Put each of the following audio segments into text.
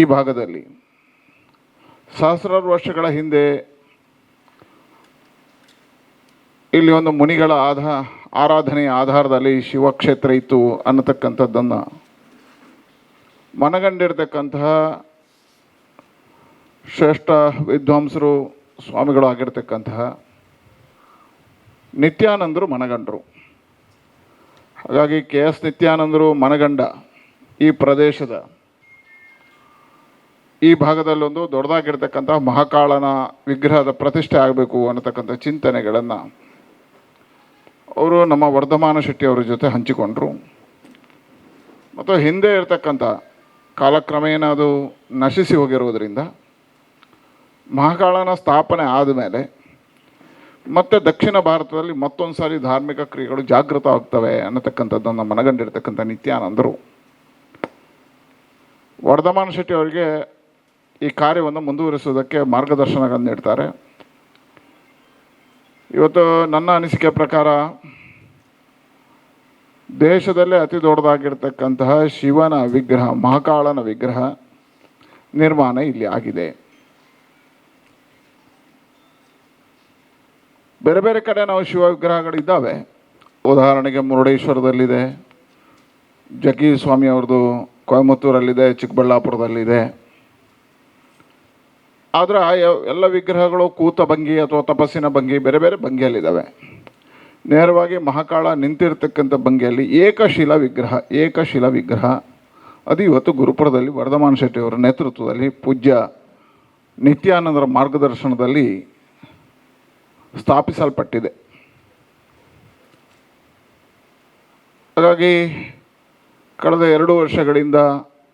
ಈ ಭಾಗದಲ್ಲಿ ಸಹಸ್ರಾರು ವರ್ಷಗಳ ಹಿಂದೆ ಇಲ್ಲಿ ಒಂದು ಮುನಿಗಳ ಆಧ ಆರಾಧನೆಯ ಆಧಾರದಲ್ಲಿ ಶಿವಕ್ಷೇತ್ರ ಇತ್ತು ಅನ್ನತಕ್ಕಂಥದ್ದನ್ನು ಮನಗಂಡಿರ್ತಕ್ಕಂತಹ ಶ್ರೇಷ್ಠ ವಿದ್ವಾಂಸರು ಸ್ವಾಮಿಗಳು ಆಗಿರ್ತಕ್ಕಂತಹ ನಿತ್ಯಾನಂದರು ಮನಗಂಡರು. ಹಾಗಾಗಿ ಕೆ ಎಸ್ ನಿತ್ಯಾನಂದರು ಮನಗಂಡ ಈ ಪ್ರದೇಶದ ಈ ಭಾಗದಲ್ಲೊಂದು ದೊಡ್ಡದಾಗಿರ್ತಕ್ಕಂಥ ಮಹಾಕಾಳನ ವಿಗ್ರಹದ ಪ್ರತಿಷ್ಠೆ ಆಗಬೇಕು ಅನ್ನತಕ್ಕಂಥ ಚಿಂತನೆಗಳನ್ನು ಅವರು ನಮ್ಮ ವರ್ಧಮಾನ ಶೆಟ್ಟಿಯವರ ಜೊತೆ ಹಂಚಿಕೊಂಡರು. ಮತ್ತು ಹಿಂದೆ ಇರತಕ್ಕಂಥ ಕಾಲಕ್ರಮೇಣ ಅದು ನಶಿಸಿ ಹೋಗಿರುವುದರಿಂದ ಮಹಾಕಾಳನ ಸ್ಥಾಪನೆ ಆದಮೇಲೆ ಮತ್ತೆ ದಕ್ಷಿಣ ಭಾರತದಲ್ಲಿ ಮತ್ತೊಂದು ಸಾರಿ ಧಾರ್ಮಿಕ ಕ್ರಿಯೆಗಳು ಜಾಗೃತ ಆಗ್ತವೆ ಅನ್ನತಕ್ಕಂಥದ್ದನ್ನು ಮನಗಂಡಿರ್ತಕ್ಕಂಥ ನಿತ್ಯಾನಂದರು. ವರ್ಧಮಾನ ಶೆಟ್ಟಿ ಅವರಿಗೆ ಈ ಕಾರ್ಯವನ್ನು ಮುಂದುವರಿಸುವುದಕ್ಕೆ ಮಾರ್ಗದರ್ಶನಗಳನ್ನು ನೀಡ್ತಾರೆ. ಇವತ್ತು ನನ್ನ ಅನಿಸಿಕೆ ಪ್ರಕಾರ ದೇಶದಲ್ಲೇ ಅತಿ ದೊಡ್ಡದಾಗಿರ್ತಕ್ಕಂತಹ ಶಿವನ ವಿಗ್ರಹ, ಮಹಾಕಾಳನ ವಿಗ್ರಹ ನಿರ್ಮಾಣ ಇಲ್ಲಿ ಆಗಿದೆ. ಬೇರೆ ಬೇರೆ ಕಡೆ ನಾವು ಶಿವ ವಿಗ್ರಹಗಳಿದ್ದಾವೆ. ಉದಾಹರಣೆಗೆ ಮುರುಡೇಶ್ವರದಲ್ಲಿದೆ ಜಗ್ಗಿ ಸ್ವಾಮಿ ಅವ್ರದ್ದು ಕೊಯಮತ್ತೂರಲ್ಲಿದೆ, ಚಿಕ್ಕಬಳ್ಳಾಪುರದಲ್ಲಿದೆ. ಆದರೆ ಆ ಎಲ್ಲ ವಿಗ್ರಹಗಳು ಕೂತ ಭಂಗಿ ಅಥವಾ ತಪಸ್ಸಿನ ಭಂಗಿ ಬೇರೆ ಬೇರೆ ಭಂಗಿಯಲ್ಲಿದ್ದಾವೆ. ನೇರವಾಗಿ ಮಹಾಕಾಳ ನಿಂತಿರ್ತಕ್ಕಂಥ ಭಂಗಿಯಲ್ಲಿ ಏಕಶಿಲಾ ವಿಗ್ರಹ ಏಕಶಿಲಾ ವಿಗ್ರಹ. ಅದು ಇವತ್ತು ಗುರುಪುರದಲ್ಲಿ ವರ್ಧಮಾನ ಶೆಟ್ಟಿಯವರ ನೇತೃತ್ವದಲ್ಲಿ ಪೂಜ್ಯ ನಿತ್ಯಾನಂದರ ಮಾರ್ಗದರ್ಶನದಲ್ಲಿ ಸ್ಥಾಪಿಸಲ್ಪಟ್ಟಿದೆ. ಹಾಗಾಗಿ ಕಳೆದ ಎರಡು ವರ್ಷಗಳಿಂದ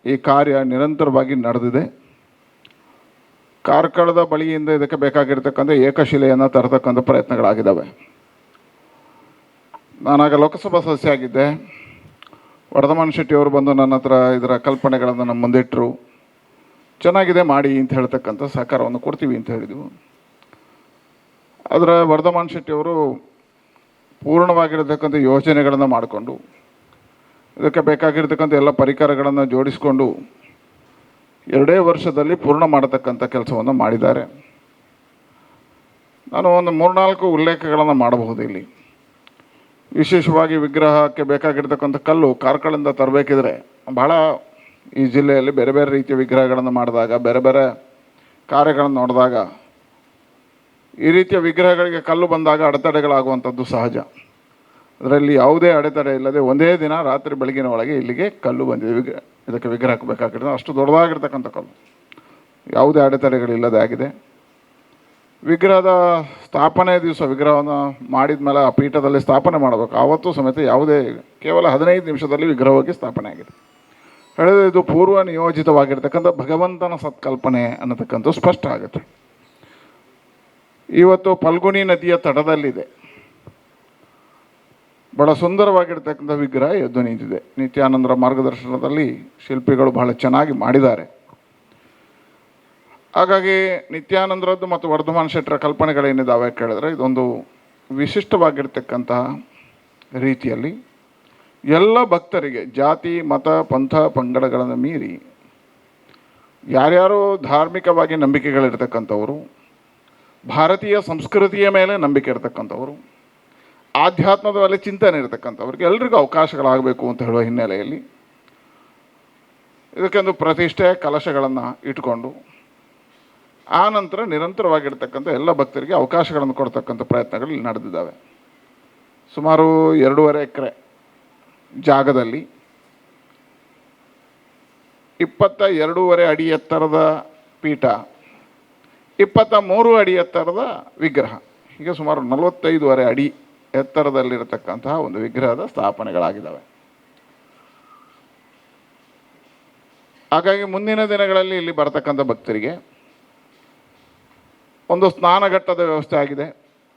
ಈ ಕಾರ್ಯ ನಿರಂತರವಾಗಿ ನಡೆದಿದೆ. ಕಾರ್ಕಳದ ಬಳಿಯಿಂದ ಇದಕ್ಕೆ ಬೇಕಾಗಿರ್ತಕ್ಕಂಥ ಏಕಶಿಲೆಯನ್ನು ತರತಕ್ಕಂಥ ಪ್ರಯತ್ನಗಳಾಗಿದ್ದಾವೆ. ನಾನಾಗ ಲೋಕಸಭಾ ಸದಸ್ಯ ಆಗಿದ್ದೆ. ವರ್ಧಮಾನ್ ಶೆಟ್ಟಿ ಅವರು ಬಂದು ನನ್ನ ಹತ್ರ ಇದರ ಕಲ್ಪನೆಗಳನ್ನು ನಮ್ಮ ಮುಂದಿಟ್ಟರು ಚೆನ್ನಾಗಿದೆ ಮಾಡಿ ಅಂತ ಹೇಳ್ತಕ್ಕಂಥ ಸಹಕಾರವನ್ನು ಕೊಡ್ತೀವಿ ಅಂತ ಹೇಳಿದ್ವು. ಆದರೆ ವರ್ಧಮಾನ್ ಶೆಟ್ಟಿಯವರು ಪೂರ್ಣವಾಗಿರತಕ್ಕಂಥ ಯೋಜನೆಗಳನ್ನು ಮಾಡಿಕೊಂಡು, ಇದಕ್ಕೆ ಬೇಕಾಗಿರ್ತಕ್ಕಂಥ ಎಲ್ಲ ಪರಿಕರಗಳನ್ನು ಜೋಡಿಸಿಕೊಂಡು ಎರಡೇ ವರ್ಷದಲ್ಲಿ ಪೂರ್ಣ ಮಾಡತಕ್ಕಂಥ ಕೆಲಸವನ್ನು ಮಾಡಿದ್ದಾರೆ. ನಾನು ಒಂದು ಮೂರ್ನಾಲ್ಕು ಉಲ್ಲೇಖಗಳನ್ನು ಮಾಡಬಹುದು ಇಲ್ಲಿ. ವಿಶೇಷವಾಗಿ ವಿಗ್ರಹಕ್ಕೆ ಬೇಕಾಗಿರ್ತಕ್ಕಂಥ ಕಲ್ಲು ಕಾರ್ಕಳಿಂದ ತರಬೇಕಿದ್ರೆ ಬಹಳ ಈ ಜಿಲ್ಲೆಯಲ್ಲಿ ಬೇರೆ ಬೇರೆ ರೀತಿಯ ವಿಗ್ರಹಗಳನ್ನು ಮಾಡಿದಾಗ, ಬೇರೆ ಬೇರೆ ಕಾರ್ಯಗಳನ್ನು ನೋಡಿದಾಗ ಈ ರೀತಿಯ ವಿಗ್ರಹಗಳಿಗೆ ಕಲ್ಲು ಬಂದಾಗ ಅಡೆತಡೆಗಳಾಗುವಂಥದ್ದು ಸಹಜ. ಅದರಲ್ಲಿ ಯಾವುದೇ ಅಡೆತಡೆ ಇಲ್ಲದೆ ಒಂದೇ ದಿನ ರಾತ್ರಿ ಬೆಳಗಿನ ಒಳಗೆ ಇಲ್ಲಿಗೆ ಕಲ್ಲು ಬಂದಿದೆ. ವಿಗ್ರಹ ಇದಕ್ಕೆ ವಿಗ್ರಹ ಹಾಕಬೇಕಾಗಿರೋದು ಅಷ್ಟು ದೊಡ್ಡದಾಗಿರ್ತಕ್ಕಂಥ ಕಲ್ಲು. ಯಾವುದೇ ಅಡೆತಡೆಗಳಿಲ್ಲದೆ ಆಗಿದೆ. ವಿಗ್ರಹದ ಸ್ಥಾಪನೆ ದಿವಸ ವಿಗ್ರಹವನ್ನು ಮಾಡಿದ ಮೇಲೆ ಆ ಪೀಠದಲ್ಲಿ ಸ್ಥಾಪನೆ ಮಾಡಬೇಕು. ಆವತ್ತು ಸಮೇತ ಯಾವುದೇ ಕೇವಲ ಹದಿನೈದು ನಿಮಿಷದಲ್ಲಿ ವಿಗ್ರಹವಾಗಿ ಸ್ಥಾಪನೆ ಆಗಿದೆ. ಹೇಳಿದ್ರೆ ಇದು ಪೂರ್ವ ನಿಯೋಜಿತವಾಗಿರ್ತಕ್ಕಂಥ ಭಗವಂತನ ಸತ್ಕಲ್ಪನೆ ಅನ್ನತಕ್ಕಂಥ ಸ್ಪಷ್ಟ ಆಗುತ್ತೆ. ಇವತ್ತು ಫಲ್ಗುಣಿ ನದಿಯ ತಟದಲ್ಲಿದೆ. ಬಹಳ ಸುಂದರವಾಗಿರ್ತಕ್ಕಂಥ ವಿಗ್ರಹ ಎದ್ದು ನಿಂತಿದೆ. ನಿತ್ಯಾನಂದರ ಮಾರ್ಗದರ್ಶನದಲ್ಲಿ ಶಿಲ್ಪಿಗಳು ಬಹಳ ಚೆನ್ನಾಗಿ ಮಾಡಿದ್ದಾರೆ. ಹಾಗಾಗಿ ನಿತ್ಯಾನಂದರದ್ದು ಮತ್ತು ವರ್ಧಮಾನ್ ಶೆಟ್ಟರ ಕಲ್ಪನೆಗಳೇನಿದ್ದಾವೆ ಕೇಳಿದ್ರೆ ಇದೊಂದು ವಿಶಿಷ್ಟವಾಗಿರ್ತಕ್ಕಂತಹ ರೀತಿಯಲ್ಲಿ ಎಲ್ಲ ಭಕ್ತರಿಗೆ ಜಾತಿ, ಮತ, ಪಂಥ, ಪಂಗಡಗಳನ್ನು ಮೀರಿ ಯಾರ್ಯಾರು ಧಾರ್ಮಿಕವಾಗಿ ನಂಬಿಕೆಗಳಿರ್ತಕ್ಕಂಥವರು, ಭಾರತೀಯ ಸಂಸ್ಕೃತಿಯ ಮೇಲೆ ನಂಬಿಕೆ ಇರತಕ್ಕಂಥವರು ಆಧ್ಯಾತ್ಮದ ಮೇಲೆ ಚಿಂತನೆ ಇರತಕ್ಕಂಥವ್ರಿಗೆ ಎಲ್ರಿಗೂ ಅವಕಾಶಗಳಾಗಬೇಕು ಅಂತ ಹೇಳುವ ಹಿನ್ನೆಲೆಯಲ್ಲಿ ಇದಕ್ಕೊಂದು ಪ್ರತಿಷ್ಠೆ, ಕಲಶಗಳನ್ನು ಇಟ್ಕೊಂಡು ಆ ನಂತರ ನಿರಂತರವಾಗಿರ್ತಕ್ಕಂಥ ಎಲ್ಲ ಭಕ್ತರಿಗೆ ಅವಕಾಶಗಳನ್ನು ಕೊಡ್ತಕ್ಕಂಥ ಪ್ರಯತ್ನಗಳು ಇಲ್ಲಿ ನಡೆದಿದ್ದಾವೆ. ಸುಮಾರು ಎರಡೂವರೆ ಎಕರೆ ಜಾಗದಲ್ಲಿ ಇಪ್ಪತ್ತ ಎರಡೂವರೆ ಅಡಿ ಎತ್ತರದ ಪೀಠ, ಇಪ್ಪತ್ತ ಮೂರು ಅಡಿ ಎತ್ತರದ ವಿಗ್ರಹ, ಹೀಗೆ ಸುಮಾರು ನಲವತ್ತೈದುವರೆ ಅಡಿ ಎತ್ತರದಲ್ಲಿರತಕ್ಕಂತಹ ಒಂದು ವಿಗ್ರಹದ ಸ್ಥಾಪನೆಗಳಾಗಿದ್ದಾವೆ. ಹಾಗಾಗಿ ಮುಂದಿನ ದಿನಗಳಲ್ಲಿ ಇಲ್ಲಿ ಬರತಕ್ಕಂಥ ಭಕ್ತರಿಗೆ ಒಂದು ಸ್ನಾನಘಟ್ಟದ ವ್ಯವಸ್ಥೆ ಆಗಿದೆ.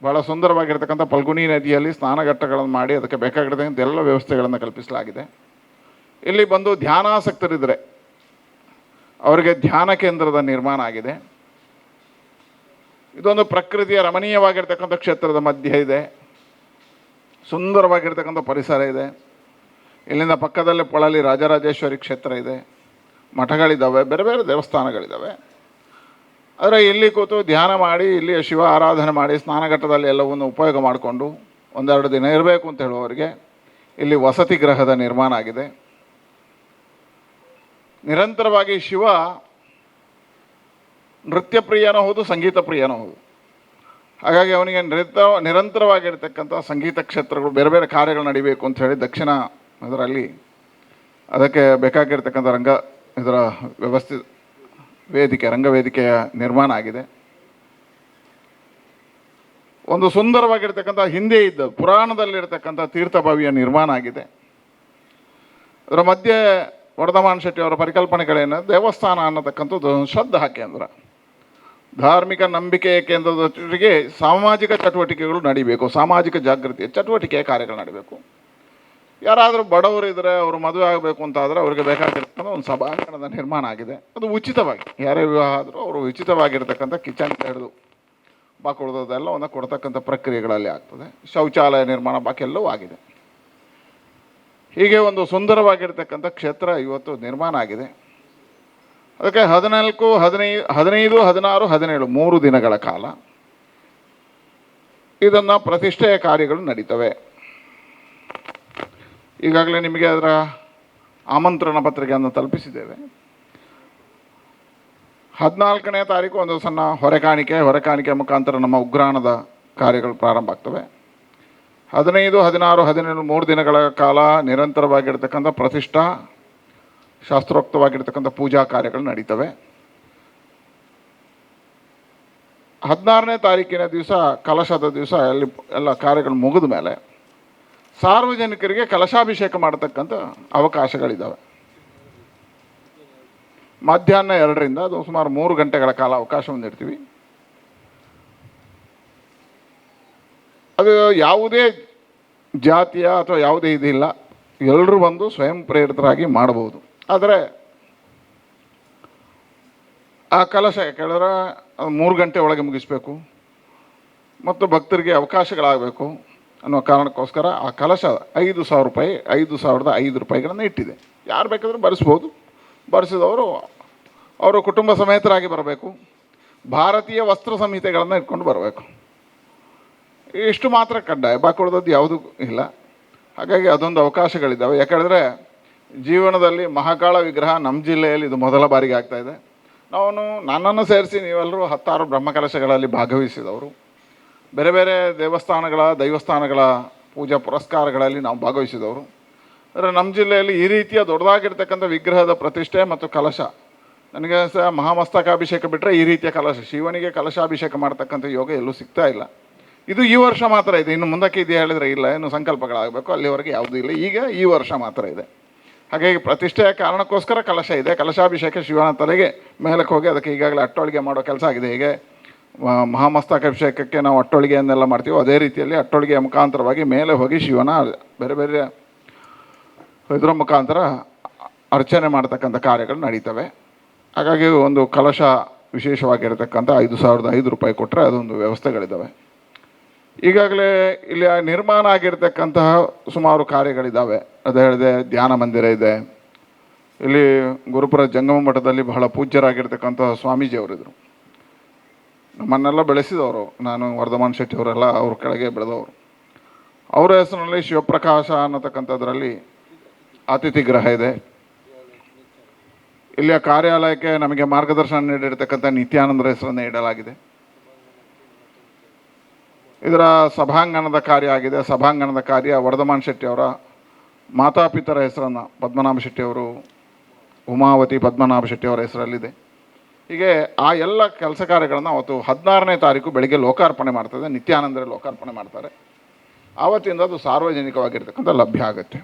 ಬಹಳ ಸುಂದರವಾಗಿರ್ತಕ್ಕಂಥ ಫಲ್ಗುಣಿ ನದಿಯಲ್ಲಿ ಸ್ನಾನಘಟ್ಟಗಳನ್ನು ಮಾಡಿ ಅದಕ್ಕೆ ಬೇಕಾಗಿರ್ತಕ್ಕಂಥ ಎಲ್ಲ ವ್ಯವಸ್ಥೆಗಳನ್ನು ಕಲ್ಪಿಸಲಾಗಿದೆ. ಇಲ್ಲಿ ಬಂದು ಧ್ಯಾನಾಸಕ್ತರಿದ್ದರೆ ಅವರಿಗೆ ಧ್ಯಾನ ಕೇಂದ್ರದ ನಿರ್ಮಾಣ ಆಗಿದೆ. ಇದೊಂದು ಪ್ರಕೃತಿಯ ರಮಣೀಯವಾಗಿರ್ತಕ್ಕಂಥ ಕ್ಷೇತ್ರದ ಮಧ್ಯೆ ಇದೆ. ಸುಂದರವಾಗಿರ್ತಕ್ಕಂಥ ಪರಿಸರ ಇದೆ. ಇಲ್ಲಿಂದ ಪಕ್ಕದಲ್ಲೇ ಪೊಳಲಿ ರಾಜರಾಜೇಶ್ವರಿ ಕ್ಷೇತ್ರ ಇದೆ. ಮಠಗಳಿದ್ದಾವೆ, ಬೇರೆ ಬೇರೆ ದೇವಸ್ಥಾನಗಳಿದ್ದಾವೆ. ಆದರೆ ಇಲ್ಲಿ ಕೂತು ಧ್ಯಾನ ಮಾಡಿ ಇಲ್ಲಿ ಶಿವ ಆರಾಧನೆ ಮಾಡಿ, ಸ್ನಾನಘಟ್ಟದಲ್ಲಿ ಎಲ್ಲವನ್ನು ಉಪಯೋಗ ಮಾಡಿಕೊಂಡು ಒಂದೆರಡು ದಿನ ಇರಬೇಕು ಅಂತ ಹೇಳುವವರಿಗೆ ಇಲ್ಲಿ ವಸತಿ ಗ್ರಹದ ನಿರ್ಮಾಣ ಆಗಿದೆ. ನಿರಂತರವಾಗಿ ಶಿವ ನೃತ್ಯ ಪ್ರಿಯನೂ ಹೌದು ಸಂಗೀತ ಪ್ರಿಯನೂ ಹೌದು. ಹಾಗಾಗಿ ಅವನಿಗೆ ನಿರಂತರ ನಿರಂತರವಾಗಿರ್ತಕ್ಕಂಥ ಸಂಗೀತ ಕ್ಷೇತ್ರಗಳು ಬೇರೆ ಬೇರೆ ಕಾರ್ಯಗಳು ನಡಿಬೇಕು ಅಂತ ಹೇಳಿ ದಕ್ಷಿಣ ಇದರಲ್ಲಿ ಅದಕ್ಕೆ ಬೇಕಾಗಿರ್ತಕ್ಕಂಥ ರಂಗ ಇದರ ವ್ಯವಸ್ಥಿತ ವೇದಿಕೆ ರಂಗವೇದಿಕೆಯ ನಿರ್ಮಾಣ ಆಗಿದೆ. ಒಂದು ಸುಂದರವಾಗಿರ್ತಕ್ಕಂಥ ಹಿಂದೆ ಇದ್ದ ಪುರಾಣದಲ್ಲಿರ್ತಕ್ಕಂಥ ತೀರ್ಥಭಾವಿಯ ನಿರ್ಮಾಣ ಆಗಿದೆ. ಅದರ ಮಧ್ಯೆ ವರ್ಧಮಾನ್ ಶೆಟ್ಟಿ ಅವರ ಪರಿಕಲ್ಪನೆಗಳೇನು? ದೇವಸ್ಥಾನ ಅನ್ನತಕ್ಕಂಥದ್ದು ಶ್ರದ್ಧಾ ಕೇಂದ್ರ. ಧಾರ್ಮಿಕ ನಂಬಿಕೆಯ ಕೇಂದ್ರದ ಜೊತೆಗೆ ಸಾಮಾಜಿಕ ಚಟುವಟಿಕೆಗಳು ನಡಿಬೇಕು, ಸಾಮಾಜಿಕ ಜಾಗೃತಿಯ ಚಟುವಟಿಕೆಯ ಕಾರ್ಯಗಳು ನಡಿಬೇಕು. ಯಾರಾದರೂ ಬಡವರು ಇದ್ದರೆ ಅವರು ಮದುವೆ ಆಗಬೇಕು ಅಂತ ಆದರೆ ಅವರಿಗೆ ಬೇಕಾಗಿರ್ತಕ್ಕಂಥ ಒಂದು ಸಭಾಂಗಣದ ನಿರ್ಮಾಣ ಆಗಿದೆ. ಅದು ಉಚಿತವಾಗಿ, ಯಾರೇ ವಿವಾಹ ಆದರೂ ಅವರು ಉಚಿತವಾಗಿರ್ತಕ್ಕಂಥ ಕಿಚನ್ ಹಿಡಿದು ಬಾಕಿ ಒಂದು ಕೊಡ್ತಕ್ಕಂಥ ಪ್ರಕ್ರಿಯೆಗಳಲ್ಲಿ ಆಗ್ತದೆ. ಶೌಚಾಲಯ ನಿರ್ಮಾಣ ಬಾಕಿ ಎಲ್ಲವೂ ಆಗಿದೆ. ಹೀಗೆ ಒಂದು ಸುಂದರವಾಗಿರ್ತಕ್ಕಂಥ ಕ್ಷೇತ್ರ ಇವತ್ತು ನಿರ್ಮಾಣ ಆಗಿದೆ. ಅದಕ್ಕೆ ಹದಿನಾಲ್ಕು ಹದಿನೈದು ಹದಿನೈದು, ಹದಿನಾರು, ಹದಿನೇಳು, ಮೂರು ದಿನಗಳ ಕಾಲ ಇದನ್ನು ಪ್ರತಿಷ್ಠೆಯ ಕಾರ್ಯಗಳು ನಡೀತವೆ. ಈಗಾಗಲೇ ನಿಮಗೆ ಅದರ ಆಮಂತ್ರಣ ಪತ್ರಿಕೆಯನ್ನು ತಲುಪಿಸಿದ್ದೇವೆ. ಹದಿನಾಲ್ಕನೇ ತಾರೀಕು ಒಂದು ಸಣ್ಣ ಹೊರೆಕಾಣಿಕೆ ಹೊರೆಕಾಣಿಕೆ ಮುಖಾಂತರ ನಮ್ಮ ಉಗ್ರಾಣದ ಕಾರ್ಯಗಳು ಪ್ರಾರಂಭ ಆಗ್ತವೆ. ಹದಿನೈದು, ಹದಿನಾರು, ಹದಿನೇಳು, ಮೂರು ದಿನಗಳ ಕಾಲ ನಿರಂತರವಾಗಿರ್ತಕ್ಕಂಥ ಪ್ರತಿಷ್ಠಾ ಶಾಸ್ತ್ರೋಕ್ತವಾಗಿರ್ತಕ್ಕಂಥ ಪೂಜಾ ಕಾರ್ಯಗಳು ನಡೀತವೆ. ಹದಿನಾರನೇ ತಾರೀಕಿನ ದಿವಸ, ಕಲಶದ ದಿವಸ ಅಲ್ಲಿ ಎಲ್ಲ ಕಾರ್ಯಗಳು ಮುಗಿದ ಮೇಲೆ ಸಾರ್ವಜನಿಕರಿಗೆ ಕಲಶಾಭಿಷೇಕ ಮಾಡತಕ್ಕಂಥ ಅವಕಾಶಗಳಿದ್ದಾವೆ ಮಧ್ಯಾಹ್ನ ಎರಡರಿಂದ ಅದು ಸುಮಾರು ಮೂರು ಗಂಟೆಗಳ ಕಾಲ ಅವಕಾಶವನ್ನು ಹೊಂದಿರ್ತೀವಿ ಅದು ಯಾವುದೇ ಜಾತಿಯ ಅಥವಾ ಯಾವುದೇ ಇದಿಲ್ಲ ಎಲ್ಲರೂ ಬಂದು ಸ್ವಯಂ ಪ್ರೇರಿತರಾಗಿ ಮಾಡಬಹುದು. ಆದರೆ ಆ ಕಲಶ ಕೇಳಿದ್ರೆ ಮೂರು ಗಂಟೆ ಒಳಗೆ ಮುಗಿಸ್ಬೇಕು ಮತ್ತು ಭಕ್ತರಿಗೆ ಅವಕಾಶಗಳಾಗಬೇಕು ಅನ್ನೋ ಕಾರಣಕ್ಕೋಸ್ಕರ ಆ ಕಲಶ ಐದು ಸಾವಿರ ರೂಪಾಯಿ, ಐದು ಸಾವಿರದ ಐದು ರೂಪಾಯಿಗಳನ್ನು ಇಟ್ಟಿದೆ. ಯಾರು ಬೇಕಾದರೂ ಬರೆಸ್ಬೋದು. ಬರೆಸಿದವರು ಅವರು ಕುಟುಂಬ ಸಮೇತರಾಗಿ ಬರಬೇಕು. ಭಾರತೀಯ ವಸ್ತ್ರ ಸಂಹಿತೆಗಳನ್ನು ಇಟ್ಕೊಂಡು ಬರಬೇಕು. ಇಷ್ಟು ಮಾತ್ರ ಕಡ್ಡಾಯ. ಬಾಕಿ ಉಳಿದದ್ದು ಯಾವುದೂ ಇಲ್ಲ. ಹಾಗಾಗಿ ಅದೊಂದು ಅವಕಾಶಗಳಿದ್ದಾವೆ. ಯಾಕಂದರೆ ಜೀವನದಲ್ಲಿ ಮಹಾಕಾಳ ವಿಗ್ರಹ ನಮ್ಮ ಜಿಲ್ಲೆಯಲ್ಲಿ ಇದು ಮೊದಲ ಬಾರಿಗೆ ಆಗ್ತಾ ಇದೆ. ನಾವು ನನ್ನನ್ನು ಸೇರಿಸಿ ನೀವೆಲ್ಲರೂ ಹತ್ತಾರು ಬ್ರಹ್ಮಕಲಶಗಳಲ್ಲಿ ಭಾಗವಹಿಸಿದವರು. ಬೇರೆ ಬೇರೆ ದೇವಸ್ಥಾನಗಳ, ದೈವಸ್ಥಾನಗಳ ಪೂಜಾ ಪುರಸ್ಕಾರಗಳಲ್ಲಿ ನಾವು ಭಾಗವಹಿಸಿದವರು. ಅಂದರೆ ನಮ್ಮ ಜಿಲ್ಲೆಯಲ್ಲಿ ಈ ರೀತಿಯ ದೊಡ್ಡದಾಗಿರ್ತಕ್ಕಂಥ ವಿಗ್ರಹದ ಪ್ರತಿಷ್ಠೆ ಮತ್ತು ಕಲಶ, ನನಗೆ ಸಹ ಮಹಾಮಸ್ತಕಾಭಿಷೇಕ ಬಿಟ್ಟರೆ ಈ ರೀತಿಯ ಕಲಶ, ಶಿವನಿಗೆ ಕಲಶಾಭಿಷೇಕ ಮಾಡ್ತಕ್ಕಂಥ ಯೋಗ ಎಲ್ಲೂ ಸಿಗ್ತಾ ಇಲ್ಲ. ಇದು ಈ ವರ್ಷ ಮಾತ್ರ ಇದೆ. ಇನ್ನು ಮುಂದಕ್ಕೆ ಇದು ಹೇಳಿದರೆ ಇಲ್ಲ. ಏನು ಸಂಕಲ್ಪಗಳಾಗಬೇಕು. ಅಲ್ಲಿವರೆಗೆ ಯಾವುದೂ ಇಲ್ಲ. ಈಗ ಈ ವರ್ಷ ಮಾತ್ರ ಇದೆ. ಹಾಗಾಗಿ ಪ್ರತಿಷ್ಠೆಯ ಕಾರಣಕ್ಕೋಸ್ಕರ ಕಲಶ ಇದೆ. ಕಲಶಾಭಿಷೇಕ ಶಿವನ ತಲೆಗೆ ಮೇಲಕ್ಕೆ ಹೋಗಿ ಅದಕ್ಕೆ ಈಗಾಗಲೇ ಅಟ್ಟೊಳಿಗೆ ಮಾಡೋ ಕೆಲಸ ಆಗಿದೆ. ಹೀಗೆ ಮಹಾಮಸ್ತಕಾಭಿಷೇಕಕ್ಕೆ ನಾವು ಅಟ್ಟೊಳಿಗೆಯನ್ನೆಲ್ಲ ಮಾಡ್ತೀವೋ ಅದೇ ರೀತಿಯಲ್ಲಿ ಅಟ್ಟೊಳಿಗೆಯ ಮುಖಾಂತರವಾಗಿ ಮೇಲೆ ಹೋಗಿ ಶಿವನ ಬೇರೆ ಬೇರೆ ಇದರ ಮುಖಾಂತರ ಅರ್ಚನೆ ಮಾಡ್ತಕ್ಕಂಥ ಕಾರ್ಯಗಳು ನಡೀತವೆ. ಹಾಗಾಗಿ ಒಂದು ಕಲಶ ವಿಶೇಷವಾಗಿರತಕ್ಕಂಥ ಐದು ಸಾವಿರದ ಐದು ರೂಪಾಯಿ ಕೊಟ್ಟರೆ ಅದೊಂದು ವ್ಯವಸ್ಥೆಗಳಿದ್ದಾವೆ. ಈಗಾಗಲೇ ಇಲ್ಲಿ ನಿರ್ಮಾಣ ಆಗಿರ್ತಕ್ಕಂತಹ ಸುಮಾರು ಕಾರ್ಯಗಳಿದ್ದಾವೆ ಅದು ಹೇಳಿದೆ ಧ್ಯಾನ ಮಂದಿರ ಇದೆ. ಇಲ್ಲಿ ಗುರುಪುರ ಜಂಗಮ ಮಠದಲ್ಲಿ ಬಹಳ ಪೂಜ್ಯರಾಗಿರ್ತಕ್ಕಂತಹ ಸ್ವಾಮೀಜಿಯವರಿದ್ದರು ನಮ್ಮನ್ನೆಲ್ಲ ಬೆಳೆಸಿದವರು. ನಾನು ವರ್ಧಮಾನ್ ಶೆಟ್ಟಿಯವರೆಲ್ಲ ಅವ್ರ ಕೆಳಗೆ ಬೆಳೆದವರು. ಅವರ ಹೆಸರಿನಲ್ಲಿ ಶಿವಪ್ರಕಾಶ ಅನ್ನತಕ್ಕಂಥದ್ರಲ್ಲಿ ಅತಿಥಿ ಗ್ರಹ ಇದೆ. ಇಲ್ಲಿಯ ಕಾರ್ಯಾಲಯಕ್ಕೆ ನಮಗೆ ಮಾರ್ಗದರ್ಶನ ನೀಡಿರ್ತಕ್ಕಂಥ ನಿತ್ಯಾನಂದರ ಹೆಸರನ್ನು ಇಡಲಾಗಿದೆ. ಇದರ ಸಭಾಂಗಣದ ಕಾರ್ಯ ಆಗಿದೆ. ಸಭಾಂಗಣದ ಕಾರ್ಯ ವರ್ಧಮಾನ್ ಶೆಟ್ಟಿ ಅವರ ಮಾತಾಪಿತರ ಹೆಸರನ್ನು ಪದ್ಮನಾಭ ಶೆಟ್ಟಿ ಅವರು, ಉಮಾವತಿ ಪದ್ಮನಾಭ ಶೆಟ್ಟಿ ಅವರ ಹೆಸರಲ್ಲಿದೆ. ಹೀಗೆ ಆ ಎಲ್ಲ ಕೆಲಸ ಕಾರ್ಯಗಳನ್ನು ಅವತ್ತು ಹದಿನಾರನೇ ತಾರೀಕು ಬೆಳಿಗ್ಗೆ ಲೋಕಾರ್ಪಣೆ ಮಾಡ್ತದೆ. ನಿತ್ಯಾನಂದರೆ ಲೋಕಾರ್ಪಣೆ ಮಾಡ್ತಾರೆ. ಆವತ್ತಿಂದ ಅದು ಸಾರ್ವಜನಿಕವಾಗಿರ್ತಕ್ಕಂಥ ಲಭ್ಯ ಆಗುತ್ತೆ.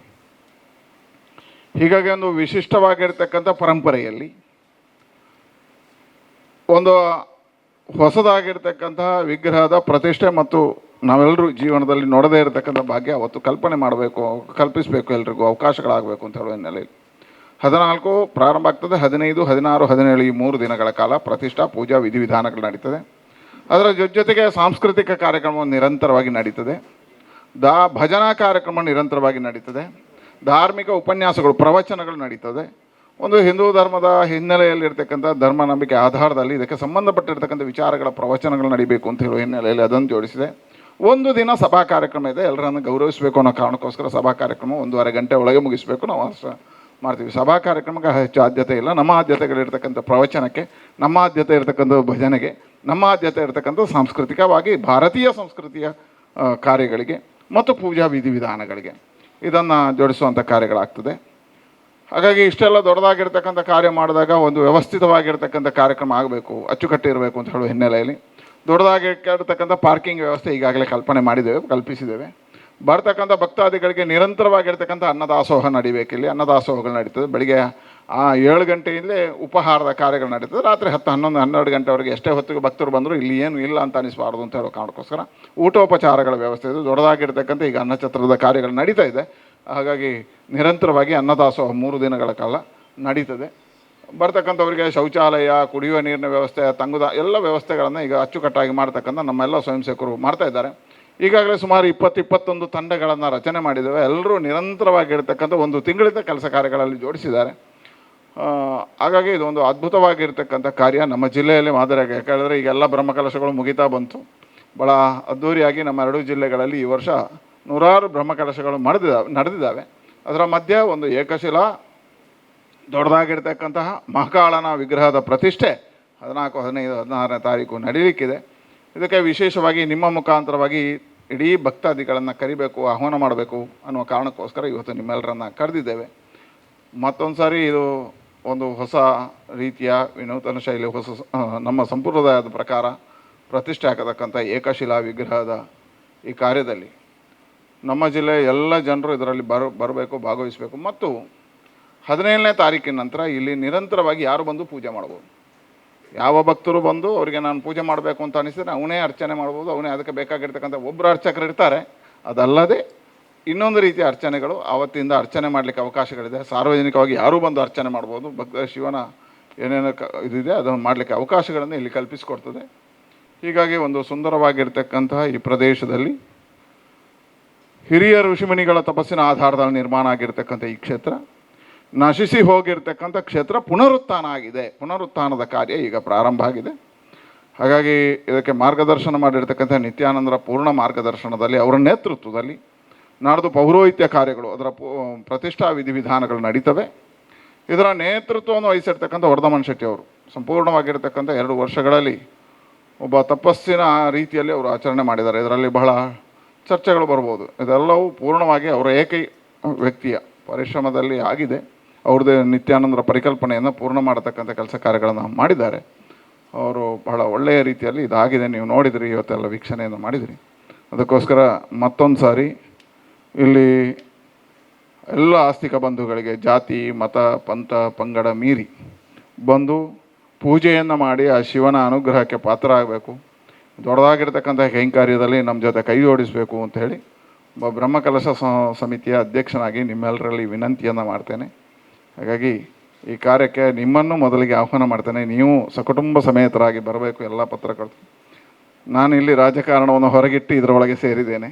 ಹೀಗಾಗಿ ಒಂದು ವಿಶಿಷ್ಟವಾಗಿರ್ತಕ್ಕಂಥ ಪರಂಪರೆಯಲ್ಲಿ ಒಂದು ಹೊಸದಾಗಿರ್ತಕ್ಕಂತಹ ವಿಗ್ರಹದ ಪ್ರತಿಷ್ಠೆ ಮತ್ತು ನಾವೆಲ್ಲರೂ ಜೀವನದಲ್ಲಿ ನೋಡದೇ ಇರತಕ್ಕಂಥ ಭಾಗ್ಯ ಅವತ್ತು ಕಲ್ಪನೆ ಮಾಡಬೇಕು ಕಲ್ಪಿಸಬೇಕು ಎಲ್ರಿಗೂ, ಅವಕಾಶಗಳಾಗಬೇಕು ಅಂತ ಹೇಳುವ ಹಿನ್ನೆಲೆಯಲ್ಲಿ. ಹದಿನಾಲ್ಕು ಪ್ರಾರಂಭ ಆಗ್ತದೆ, ಹದಿನೈದು, ಹದಿನಾರು, ಹದಿನೇಳು ಈ ಮೂರು ದಿನಗಳ ಕಾಲ ಪ್ರತಿಷ್ಠಾ ಪೂಜಾ ವಿಧಿವಿಧಾನಗಳು ನಡೀತದೆ. ಅದರ ಜೊತೆ ಜೊತೆಗೆ ಸಾಂಸ್ಕೃತಿಕ ಕಾರ್ಯಕ್ರಮವನ್ನು ನಿರಂತರವಾಗಿ ನಡೀತದೆ. ದಾ, ಭಜನಾ ಕಾರ್ಯಕ್ರಮ ನಿರಂತರವಾಗಿ ನಡೀತದೆ. ಧಾರ್ಮಿಕ ಉಪನ್ಯಾಸಗಳು, ಪ್ರವಚನಗಳು ನಡೀತದೆ. ಒಂದು ಹಿಂದೂ ಧರ್ಮದ ಹಿನ್ನೆಲೆಯಲ್ಲಿರ್ತಕ್ಕಂಥ ಧರ್ಮ ನಂಬಿಕೆ ಆಧಾರದಲ್ಲಿ ಇದಕ್ಕೆ ಸಂಬಂಧಪಟ್ಟಿರ್ತಕ್ಕಂಥ ವಿಚಾರಗಳ ಪ್ರವಚನಗಳು ನಡೀಬೇಕು ಅಂತ ಹೇಳುವ ಹಿನ್ನೆಲೆಯಲ್ಲಿ ಅದನ್ನು ಜೋಡಿಸಿದೆ. ಒಂದು ದಿನ ಸಭಾ ಕಾರ್ಯಕ್ರಮ ಇದೆ, ಎಲ್ಲರನ್ನು ಗೌರವಿಸಬೇಕು ಅನ್ನೋ ಕಾರಣಕ್ಕೋಸ್ಕರ ಸಭಾ ಕಾರ್ಯಕ್ರಮ ಒಂದೂವರೆ ಗಂಟೆ ಒಳಗೆ ಮುಗಿಸಬೇಕು. ನಾವು ಅಷ್ಟು ಮಾಡ್ತೀವಿ. ಸಭಾ ಕಾರ್ಯಕ್ರಮಕ್ಕೆ ಹೆಚ್ಚು ಆದ್ಯತೆ ಇಲ್ಲ. ನಮ್ಮ ಆದ್ಯತೆಗಳಿರ್ತಕ್ಕಂಥ ಪ್ರವಚನಕ್ಕೆ, ನಮ್ಮ ಆದ್ಯತೆ ಇರತಕ್ಕಂಥ ಭಜನೆಗೆ, ನಮ್ಮ ಆದ್ಯತೆ ಇರತಕ್ಕಂಥ ಸಾಂಸ್ಕೃತಿಕವಾಗಿ ಭಾರತೀಯ ಸಂಸ್ಕೃತಿಯ ಕಾರ್ಯಗಳಿಗೆ ಮತ್ತು ಪೂಜಾ ವಿಧಿವಿಧಾನಗಳಿಗೆ ಇದನ್ನು ಜೋಡಿಸುವಂಥ ಕಾರ್ಯಗಳಾಗ್ತದೆ. ಹಾಗಾಗಿ ಇಷ್ಟೆಲ್ಲ ದೊಡ್ಡದಾಗಿರ್ತಕ್ಕಂಥ ಕಾರ್ಯ ಮಾಡಿದಾಗ ಒಂದು ವ್ಯವಸ್ಥಿತವಾಗಿರ್ತಕ್ಕಂಥ ಕಾರ್ಯಕ್ರಮ ಆಗಬೇಕು, ಅಚ್ಚುಕಟ್ಟು ಇರಬೇಕು ಅಂತ ಹೇಳುವ ಹಿನ್ನೆಲೆಯಲ್ಲಿ. ದೊಡ್ಡದಾಗಿರ್ತಕ್ಕಂಥ ಪಾರ್ಕಿಂಗ್ ವ್ಯವಸ್ಥೆ ಈಗಾಗಲೇ ಕಲ್ಪನೆ ಮಾಡಿದ್ದೇವೆ, ಕಲ್ಪಿಸಿದ್ದೇವೆ. ಬರ್ತಕ್ಕಂಥ ಭಕ್ತಾದಿಗಳಿಗೆ ನಿರಂತರವಾಗಿರ್ತಕ್ಕಂಥ ಅನ್ನದಾಸೋಹ ನಡಿಬೇಕಿಲ್ಲಿ ಅನ್ನದಾಸೋಹಗಳು ನಡೀತದೆ. ಬೆಳಿಗ್ಗೆ ಆ ಏಳು ಗಂಟೆಯಿಂದಲೇ ಉಪಹಾರದ ಕಾರ್ಯಗಳು ನಡೀತದೆ. ರಾತ್ರಿ ಹತ್ತು, ಹನ್ನೊಂದು, ಹನ್ನೆರಡು ಗಂಟೆವರೆಗೆ ಎಷ್ಟೇ ಹೊತ್ತಿಗೆ ಭಕ್ತರು ಬಂದರೂ ಇಲ್ಲಿ ಏನು ಇಲ್ಲ ಅಂತ ಅನಿಸಬಾರ್ದು ಅಂತ ಹೇಳೋ ಕಾರಣಕ್ಕೋಸ್ಕರ ಊಟೋಪಚಾರಗಳ ವ್ಯವಸ್ಥೆ ಇದೆ. ದೊಡ್ಡದಾಗಿರ್ತಕ್ಕಂಥ ಈಗ ಅನ್ನಛತ್ರದ ಕಾರ್ಯಗಳು ನಡೀತಾ ಇದೆ. ಹಾಗಾಗಿ ನಿರಂತರವಾಗಿ ಅನ್ನದಾಸೋಹ ಮೂರು ದಿನಗಳ ಕಾಲ ನಡೀತದೆ. ಬರ್ತಕ್ಕಂಥವ್ರಿಗೆ ಶೌಚಾಲಯ, ಕುಡಿಯುವ ನೀರಿನ ವ್ಯವಸ್ಥೆ, ತಂಗುದ ಎಲ್ಲ ವ್ಯವಸ್ಥೆಗಳನ್ನು ಈಗ ಅಚ್ಚುಕಟ್ಟಾಗಿ ಮಾಡ್ತಕ್ಕಂಥ ನಮ್ಮೆಲ್ಲ ಸ್ವಯಂ ಸೇವಕರು ಮಾಡ್ತಾ ಇದ್ದಾರೆ. ಈಗಾಗಲೇ ಸುಮಾರು ಇಪ್ಪತ್ತು ಇಪ್ಪತ್ತೊಂದು ತಂಡಗಳನ್ನು ರಚನೆ ಮಾಡಿದ್ದೇವೆ. ಎಲ್ಲರೂ ನಿರಂತರವಾಗಿರ್ತಕ್ಕಂಥ ಒಂದು ತಿಂಗಳಿಂದ ಕೆಲಸ ಕಾರ್ಯಗಳಲ್ಲಿ ಜೋಡಿಸಿದ್ದಾರೆ. ಹಾಗಾಗಿ ಇದೊಂದು ಅದ್ಭುತವಾಗಿರ್ತಕ್ಕಂಥ ಕಾರ್ಯ. ನಮ್ಮ ಜಿಲ್ಲೆಯಲ್ಲಿ ಮಾದರಿಯಾಗಿ ಯಾಕೆಂದರೆ ಈಗೆಲ್ಲ ಬ್ರಹ್ಮಕಲಶಗಳು ಮುಗಿತಾ ಬಂತು. ಭಾಳ ಅದ್ಧೂರಿಯಾಗಿ ನಮ್ಮ ಎರಡೂ ಜಿಲ್ಲೆಗಳಲ್ಲಿ ಈ ವರ್ಷ ನೂರಾರು ಬ್ರಹ್ಮಕಲಶಗಳು ನಡೆದಿದ್ದಾವೆ ನಡೆದಿದ್ದಾವೆ. ಅದರ ಮಧ್ಯೆ ಒಂದು ಏಕಶಿಲಾ, ದೊಡ್ಡದಾಗಿರ್ತಕ್ಕಂತಹ ಮಹಾಕಾಳನ ವಿಗ್ರಹದ ಪ್ರತಿಷ್ಠೆ ಹದಿನಾಲ್ಕು, ಹದಿನೈದು, ಹದಿನಾರನೇ ತಾರೀಕು ನಡೀಲಿಕ್ಕಿದೆ. ಇದಕ್ಕೆ ವಿಶೇಷವಾಗಿ ನಿಮ್ಮ ಮುಖಾಂತರವಾಗಿ ಇಡೀ ಭಕ್ತಾದಿಗಳನ್ನು ಕರಿಬೇಕು, ಆಹ್ವಾನ ಮಾಡಬೇಕು ಅನ್ನುವ ಕಾರಣಕ್ಕೋಸ್ಕರ ಇವತ್ತು ನಿಮ್ಮೆಲ್ಲರನ್ನು ಕರೆದಿದ್ದೇವೆ. ಮತ್ತೊಂದು ಸಾರಿ ಇದು ಒಂದು ಹೊಸ ರೀತಿಯ ವಿನೂತನ ಶೈಲಿ, ಹೊಸ ನಮ್ಮ ಸಂಪ್ರದಾಯದ ಪ್ರಕಾರ ಪ್ರತಿಷ್ಠೆ ಆಗತಕ್ಕಂಥ ಏಕಶಿಲಾ ವಿಗ್ರಹದ ಈ ಕಾರ್ಯದಲ್ಲಿ ನಮ್ಮ ಜಿಲ್ಲೆಯ ಎಲ್ಲ ಜನರು ಇದರಲ್ಲಿ ಬರ, ಬರಬೇಕು, ಭಾಗವಹಿಸಬೇಕು. ಮತ್ತು ಹದಿನೇಳನೇ ತಾರೀಕಿನ ನಂತರ ಇಲ್ಲಿ ನಿರಂತರವಾಗಿ ಯಾರು ಬಂದು ಪೂಜೆ ಮಾಡ್ಬೋದು? ಯಾವ ಭಕ್ತರು ಬಂದು ಅವರಿಗೆ ನಾನು ಪೂಜೆ ಮಾಡಬೇಕು ಅಂತ ಅನಿಸಿದ್ರೆ ಅವನೇ ಅರ್ಚನೆ ಮಾಡ್ಬೋದು, ಅವನೇ ಅದಕ್ಕೆ ಬೇಕಾಗಿರ್ತಕ್ಕಂಥ ಒಬ್ಬರು ಅರ್ಚಕರು ಇರ್ತಾರೆ. ಅದಲ್ಲದೆ ಇನ್ನೊಂದು ರೀತಿಯ ಅರ್ಚನೆಗಳು ಆವತ್ತಿಂದ ಅರ್ಚನೆ ಮಾಡಲಿಕ್ಕೆ ಅವಕಾಶಗಳಿದೆ. ಸಾರ್ವಜನಿಕವಾಗಿ ಯಾರೂ ಬಂದು ಅರ್ಚನೆ ಮಾಡ್ಬೋದು. ಭಕ್ತ ಶಿವನ ಏನೇನು ಕ, ಇದಿದೆ, ಅದನ್ನು ಮಾಡಲಿಕ್ಕೆ ಅವಕಾಶಗಳನ್ನು ಇಲ್ಲಿ ಕಲ್ಪಿಸಿಕೊಡ್ತದೆ. ಹೀಗಾಗಿ ಒಂದು ಸುಂದರವಾಗಿರ್ತಕ್ಕಂತಹ ಈ ಪ್ರದೇಶದಲ್ಲಿ ಹಿರಿಯ ಋಷಿಮುನಿಗಳ ತಪಸ್ಸಿನ ಆಧಾರದಲ್ಲಿ ನಿರ್ಮಾಣ ಆಗಿರ್ತಕ್ಕಂಥ ಈ ಕ್ಷೇತ್ರ, ನಶಿಸಿ ಹೋಗಿರ್ತಕ್ಕಂಥ ಕ್ಷೇತ್ರ ಪುನರುತ್ಥಾನ ಆಗಿದೆ. ಪುನರುತ್ಥಾನದ ಕಾರ್ಯ ಈಗ ಪ್ರಾರಂಭ ಆಗಿದೆ. ಹಾಗಾಗಿ ಇದಕ್ಕೆ ಮಾರ್ಗದರ್ಶನ ಮಾಡಿರ್ತಕ್ಕಂಥ ನಿತ್ಯಾನಂದರ ಪೂರ್ಣ ಮಾರ್ಗದರ್ಶನದಲ್ಲಿ, ಅವರ ನೇತೃತ್ವದಲ್ಲಿ ನಾಡ್ದು ಪೌರೋಹಿತ್ಯ ಕಾರ್ಯಗಳು, ಅದರ ಪ್ರತಿಷ್ಠಾ ವಿಧಿವಿಧಾನಗಳು ನಡೀತವೆ. ಇದರ ನೇತೃತ್ವವನ್ನು ವಹಿಸಿರ್ತಕ್ಕಂಥ ವರ್ಧಮನ್ ಶೆಟ್ಟಿ ಅವರು, ಸಂಪೂರ್ಣವಾಗಿರ್ತಕ್ಕಂಥ ಎರಡು ವರ್ಷಗಳಲ್ಲಿ ಒಬ್ಬ ತಪಸ್ಸಿನ ರೀತಿಯಲ್ಲಿ ಅವರು ಆಚರಣೆ ಮಾಡಿದ್ದಾರೆ. ಇದರಲ್ಲಿ ಬಹಳ ಚರ್ಚೆಗಳು ಬರ್ಬೋದು. ಇದೆಲ್ಲವೂ ಪೂರ್ಣವಾಗಿ ಅವರ ಏಕೈ ವ್ಯಕ್ತಿಯ ಪರಿಶ್ರಮದಲ್ಲಿ ಆಗಿದೆ. ಅವ್ರದ್ದೇ ನಿತ್ಯಾನಂದರ ಪರಿಕಲ್ಪನೆಯನ್ನು ಪೂರ್ಣ ಮಾಡತಕ್ಕಂಥ ಕೆಲಸ ಕಾರ್ಯಗಳನ್ನು ಮಾಡಿದ್ದಾರೆ. ಅವರು ಬಹಳ ಒಳ್ಳೆಯ ರೀತಿಯಲ್ಲಿ ಇದಾಗಿದೆ. ನೀವು ನೋಡಿದಿರಿ ಇವತ್ತೆಲ್ಲ ವೀಕ್ಷಣೆಯನ್ನು ಮಾಡಿದಿರಿ. ಅದಕ್ಕೋಸ್ಕರ ಮತ್ತೊಂದು ಸಾರಿ ಇಲ್ಲಿ ಎಲ್ಲ ಆಸ್ತಿಕ ಬಂಧುಗಳಿಗೆ ಜಾತಿ, ಮತ, ಪಂಥ, ಪಂಗಡ ಮೀರಿ ಬಂದು ಪೂಜೆಯನ್ನು ಮಾಡಿ ಆ ಶಿವನ ಅನುಗ್ರಹಕ್ಕೆ ಪಾತ್ರ ಆಗಬೇಕು ದೊಡ್ಡದಾಗಿರ್ತಕ್ಕಂಥ ಕೈಂಕಾರ್ಯದಲ್ಲಿ ನಮ್ಮ ಜೊತೆ ಕೈ ಜೋಡಿಸಬೇಕು ಅಂತ ಹೇಳಿ ಬ್ರಹ್ಮ ಬ್ರಹ್ಮಕಲಶ ಸಮಿತಿಯ ಅಧ್ಯಕ್ಷನಾಗಿ ನಿಮ್ಮೆಲ್ಲರಲ್ಲಿ ವಿನಂತಿಯನ್ನು ಮಾಡ್ತೇನೆ. ಹಾಗಾಗಿ ಈ ಕಾರ್ಯಕ್ಕೆ ನಿಮ್ಮನ್ನು ಮೊದಲಿಗೆ ಆಹ್ವಾನ ಮಾಡ್ತೇನೆ. ನೀವು ಸಕುಟುಂಬ ಸಮೇತರಾಗಿ ಬರಬೇಕು ಎಲ್ಲ ಪತ್ರಕರ್ತರು ನಾನು ಇಲ್ಲಿ ರಾಜಕಾರಣವನ್ನು ಹೊರಗಿಟ್ಟು ಇದರೊಳಗೆ ಸೇರಿದ್ದೇನೆ.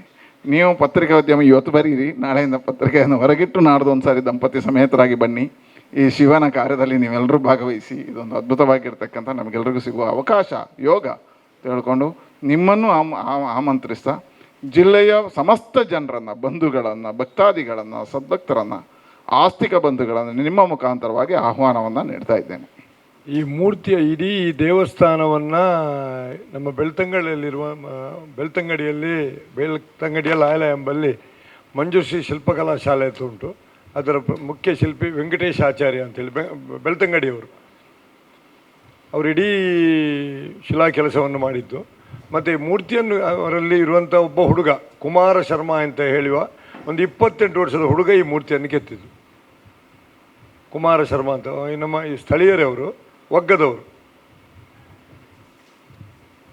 ನೀವು ಪತ್ರಿಕೋದ್ಯಮ ಇವತ್ತು ಬರೀರಿ, ನಾಳೆಯಿಂದ ಪತ್ರಿಕೆಯನ್ನು ಹೊರಗಿಟ್ಟು ನಾಡ್ದು ಒಂದು ಸಾರಿ ದಂಪತಿ ಸಮೇತರಾಗಿ ಬನ್ನಿ. ಈ ಶಿವನ ಕಾರ್ಯದಲ್ಲಿ ನೀವೆಲ್ಲರೂ ಭಾಗವಹಿಸಿ, ಇದೊಂದು ಅದ್ಭುತವಾಗಿರ್ತಕ್ಕಂಥ ನಮಗೆಲ್ಲರಿಗೂ ಸಿಗುವ ಅವಕಾಶ, ಯೋಗ ತಿಳ್ಕೊಂಡು ನಿಮ್ಮನ್ನು ಆಮ್ ಆಮಂತ್ರಿಸ್ತಾ ಜಿಲ್ಲೆಯ ಸಮಸ್ತ ಜನರನ್ನು, ಬಂಧುಗಳನ್ನು, ಭಕ್ತಾದಿಗಳನ್ನು, ಸದ್ಭಕ್ತರನ್ನು, ಆಸ್ತಿಕ ಬಂಧುಗಳನ್ನು ನಿಮ್ಮ ಮುಖಾಂತರವಾಗಿ ಆಹ್ವಾನವನ್ನು ನೀಡ್ತಾ ಇದ್ದೇನೆ. ಈ ಮೂರ್ತಿಯ ಇಡೀ ದೇವಸ್ಥಾನವನ್ನು ನಮ್ಮ ಬೆಳ್ತಂಗಡಿಯಲ್ಲಿರುವ ಬೆಳ್ತಂಗಡಿಯಲ್ಲಿ ಬೆಳ್ತಂಗಡಿಯ ಆಯಲ ಎಂಬಲ್ಲಿ ಮಂಜುಶ್ರೀ ಶಿಲ್ಪಕಲಾ ಶಾಲೆ ಅಂತ ಉಂಟು. ಅದರ ಮುಖ್ಯ ಶಿಲ್ಪಿ ವೆಂಕಟೇಶ್ ಆಚಾರ್ಯ ಅಂತೇಳಿ ಬೆಳ್ತಂಗಡಿಯವರು. ಅವರು ಇಡೀ ಶಿಲಾ ಕೆಲಸವನ್ನು ಮಾಡಿದ್ದು. ಮತ್ತು ಮೂರ್ತಿಯನ್ನು ಅವರಲ್ಲಿ ಇರುವಂಥ ಒಬ್ಬ ಹುಡುಗ, ಕುಮಾರ ಶರ್ಮಾ ಅಂತ ಹೇಳುವ ಒಂದು ಇಪ್ಪತ್ತೆಂಟು ವರ್ಷದ ಹುಡುಗ ಈ ಮೂರ್ತಿಯನ್ನು ಕೆತ್ತಿದ್ದು. ಕುಮಾರ ಶರ್ಮಾ ಅಂತ ನಮ್ಮ ಈ ಸ್ಥಳೀಯರೇ ಅವರು, ಒಗ್ಗದವರು.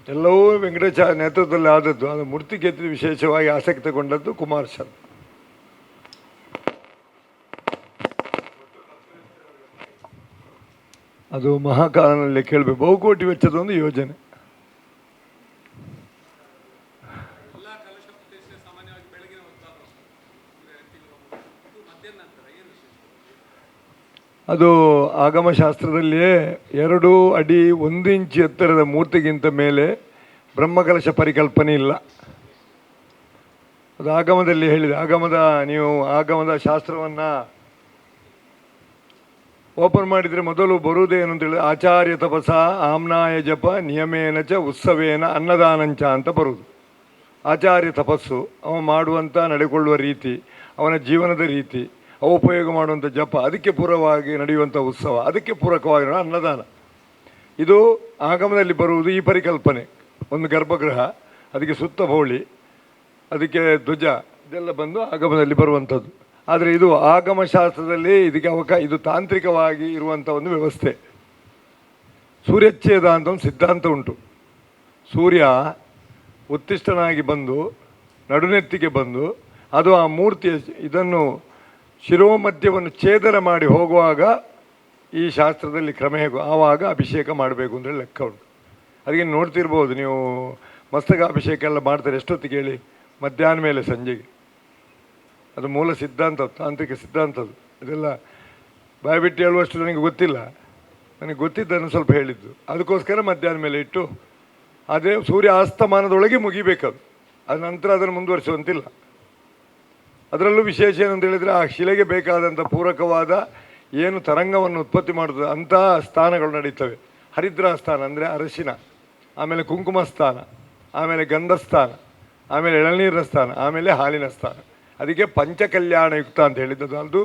ಎಲ್ಲವೂ ವೆಂಕಟೇಶ ನೇತೃತ್ವದಲ್ಲಿ ಆದದ್ದು, ಅದು ಮೂರ್ತಿ ಕೆತ್ತಿ ವಿಶೇಷವಾಗಿ ಆಸಕ್ತಿಗೊಂಡದ್ದು ಕುಮಾರ ಶರ್ಮಾ. ಅದು ಮಹಾಕಾಲನಲ್ಲಿ ಕೇಳಬೇಕು. ಬಹುಕೋಟಿ ವೆಚ್ಚದ ಒಂದು ಯೋಜನೆ. ಅದು ಆಗಮಶಾಸ್ತ್ರದಲ್ಲಿಯೇ ಎರಡು ಅಡಿ ಒಂದು ಇಂಚು ಎತ್ತರದ ಮೂರ್ತಿಗಿಂತ ಮೇಲೆ ಬ್ರಹ್ಮಕಲಶ ಪರಿಕಲ್ಪನೆ ಇಲ್ಲ. ಅದು ಆಗಮದಲ್ಲಿ ಹೇಳಿದೆ. ಆಗಮದ ನೀವು ಆಗಮದ ಶಾಸ್ತ್ರವನ್ನು ಓಪನ್ ಮಾಡಿದರೆ ಮೊದಲು ಬರುವುದೇನು ಅಂತ ಹೇಳಿದ್ರೆ ಆಚಾರ್ಯ ತಪಸ, ಆಮ್ನಾಯ ಜಪ, ನಿಯಮೇನ ಚ, ಉತ್ಸವೇನ, ಅನ್ನದಾನಂಚ ಅಂತ ಬರುವುದು. ಆಚಾರ್ಯ ತಪಸ್ಸು, ಅವ ಮಾಡುವಂಥ ನಡೆಕೊಳ್ಳುವ ರೀತಿ, ಅವನ ಜೀವನದ ರೀತಿ, ಅವ ಉಪಯೋಗ ಮಾಡುವಂಥ ಜಪ, ಅದಕ್ಕೆ ಪೂರವಾಗಿ ನಡೆಯುವಂಥ ಉತ್ಸವ, ಅದಕ್ಕೆ ಪೂರಕವಾಗಿ ಅನ್ನದಾನ. ಇದು ಆಗಮದಲ್ಲಿ ಬರುವುದು ಈ ಪರಿಕಲ್ಪನೆ. ಒಂದು ಗರ್ಭಗೃಹ, ಅದಕ್ಕೆ ಸುತ್ತ ಹೋಳಿ, ಅದಕ್ಕೆ ಧ್ವಜ, ಇದೆಲ್ಲ ಬಂದು ಆಗಮದಲ್ಲಿ ಬರುವಂಥದ್ದು. ಆದರೆ ಇದು ಆಗಮಶಾಸ್ತ್ರದಲ್ಲಿ ಇದಕ್ಕೆ ಅವಕ, ಇದು ತಾಂತ್ರಿಕವಾಗಿ ಇರುವಂಥ ಒಂದು ವ್ಯವಸ್ಥೆ. ಸೂರ್ಯಚ್ಛೇದ ಅಂತ ಒಂದು ಸಿದ್ಧಾಂತ ಉಂಟು. ಸೂರ್ಯ ಉತ್ತಿಷ್ಟನಾಗಿ ಬಂದು, ನಡುನೆತ್ತಿಗೆ ಬಂದು, ಅದು ಆ ಮೂರ್ತಿಯ ಇದನ್ನು ಶಿರೋಮಧ್ಯವನ್ನು ಛೇದನ ಮಾಡಿ ಹೋಗುವಾಗ ಈ ಶಾಸ್ತ್ರದಲ್ಲಿ ಕ್ರಮ ಹೇಗೋ, ಆವಾಗ ಅಭಿಷೇಕ ಮಾಡಬೇಕು ಅಂದರೆ ಲೆಕ್ಕ ಉಂಟು. ಅದಕ್ಕೆ ನೋಡ್ತಿರ್ಬೋದು ನೀವು ಮಸ್ತಕ ಅಭಿಷೇಕ ಎಲ್ಲ ಮಾಡ್ತಾರೆ ಎಷ್ಟೊತ್ತಿಗೆ ಹೇಳಿ? ಮಧ್ಯಾಹ್ನ ಮೇಲೆ ಸಂಜೆಗೆ. ಅದು ಮೂಲ ಸಿದ್ಧಾಂತ, ತಾಂತ್ರಿಕ ಸಿದ್ಧಾಂತ ಅದು. ಅದೆಲ್ಲ ಬಾಯ್ಬಿಟ್ಟು ಹೇಳುವಷ್ಟು ನನಗೆ ಗೊತ್ತಿಲ್ಲ. ನನಗೆ ಗೊತ್ತಿದ್ದನ್ನು ಸ್ವಲ್ಪ ಹೇಳಿದ್ದು. ಅದಕ್ಕೋಸ್ಕರ ಮಧ್ಯಾಹ್ನ ಮೇಲೆ ಇಟ್ಟು ಅದೇ ಸೂರ್ಯ ಅಸ್ತಮಾನದೊಳಗೆ ಮುಗಿಬೇಕದು. ಅದ ನಂತರ ಅದನ್ನು ಮುಂದುವರಿಸುವಂತಿಲ್ಲ. ಅದರಲ್ಲೂ ವಿಶೇಷ ಏನಂತ ಹೇಳಿದರೆ, ಆ ಶಿಲೆಗೆ ಬೇಕಾದಂಥ ಪೂರಕವಾದ ಏನು ತರಂಗವನ್ನು ಉತ್ಪತ್ತಿ ಮಾಡುತ್ತದೆ, ಅಂತಹ ಸ್ಥಾನಗಳು ನಡೀತವೆ. ಹರಿದ್ರಾ ಸ್ಥಾನ ಅಂದರೆ ಅರಶಿನ, ಆಮೇಲೆ ಕುಂಕುಮ ಸ್ಥಾನ ಆಮೇಲೆ ಗಂಧಸ್ಥಾನ, ಆಮೇಲೆ ಎಳನೀರಿನ ಸ್ಥಾನ, ಆಮೇಲೆ ಹಾಲಿನ ಸ್ಥಾನ. ಅದಕ್ಕೆ ಪಂಚಕಲ್ಯಾಣಯುಕ್ತ ಅಂತ ಹೇಳಿದ್ದು ಅದು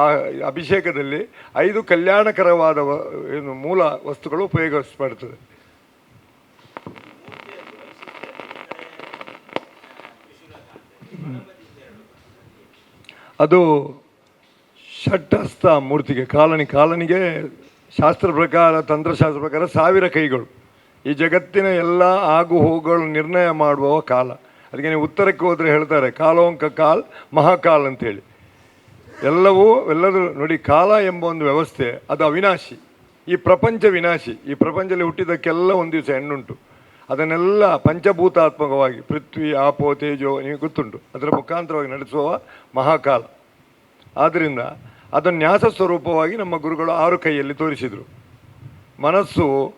ಆ ಅಭಿಷೇಕದಲ್ಲಿ ಐದು ಕಲ್ಯಾಣಕರವಾದ ಏನು ಮೂಲ ವಸ್ತುಗಳು ಉಪಯೋಗಿಸಬಡ್ತದೆ ಅದು ಷಟ್ಟಸ್ತ ಮೂರ್ತಿಗೆ, ಕಾಲನಿ, ಕಾಲನಿಗೆ ಶಾಸ್ತ್ರ ಪ್ರಕಾರ, ತಂತ್ರಶಾಸ್ತ್ರ ಪ್ರಕಾರ ಸಾವಿರ ಕೈಗಳು. ಈ ಜಗತ್ತಿನ ಎಲ್ಲ ಆಗು ಹೋಗುಗಳು ನಿರ್ಣಯ ಮಾಡುವ ಕಾಲ. ಅದಕ್ಕೆ ನೀವು ಉತ್ತರಕ್ಕೆ ಹೋದರೆ ಹೇಳ್ತಾರೆ ಕಾಲೋಂಕ ಕಾಲ್, ಮಹಾಕಾಲ್ ಅಂತೇಳಿ ಎಲ್ಲವೂ ಎಲ್ಲರೂ ನೋಡಿ, ಕಾಲ ಎಂಬ ಒಂದು ವ್ಯವಸ್ಥೆ, ಅದು ಅವಿನಾಶಿ. ಈ ಪ್ರಪಂಚ ವಿನಾಶಿ. ಈ ಪ್ರಪಂಚದಲ್ಲಿ ಹುಟ್ಟಿದ್ದಕ್ಕೆಲ್ಲ ಒಂದು ದಿವಸ ಹೆಣ್ಣುಂಟು. ಅದನ್ನೆಲ್ಲ ಪಂಚಭೂತಾತ್ಮಕವಾಗಿ, ಪೃಥ್ವಿ, ಆಪೋ, ತೇಜೋ, ನಿಮಗೆ ಗೊತ್ತುಂಟು. ಅದರ ಮುಖಾಂತರವಾಗಿ ನಡೆಸುವ ಮಹಾಕಾಲ. ಆದ್ದರಿಂದ ಅದನ್ನು ನ್ಯಾಸ ಸ್ವರೂಪವಾಗಿ ನಮ್ಮ ಗುರುಗಳು ಆರು ಕೈಯಲ್ಲಿ ತೋರಿಸಿದರು. ಮನಸ್ಸು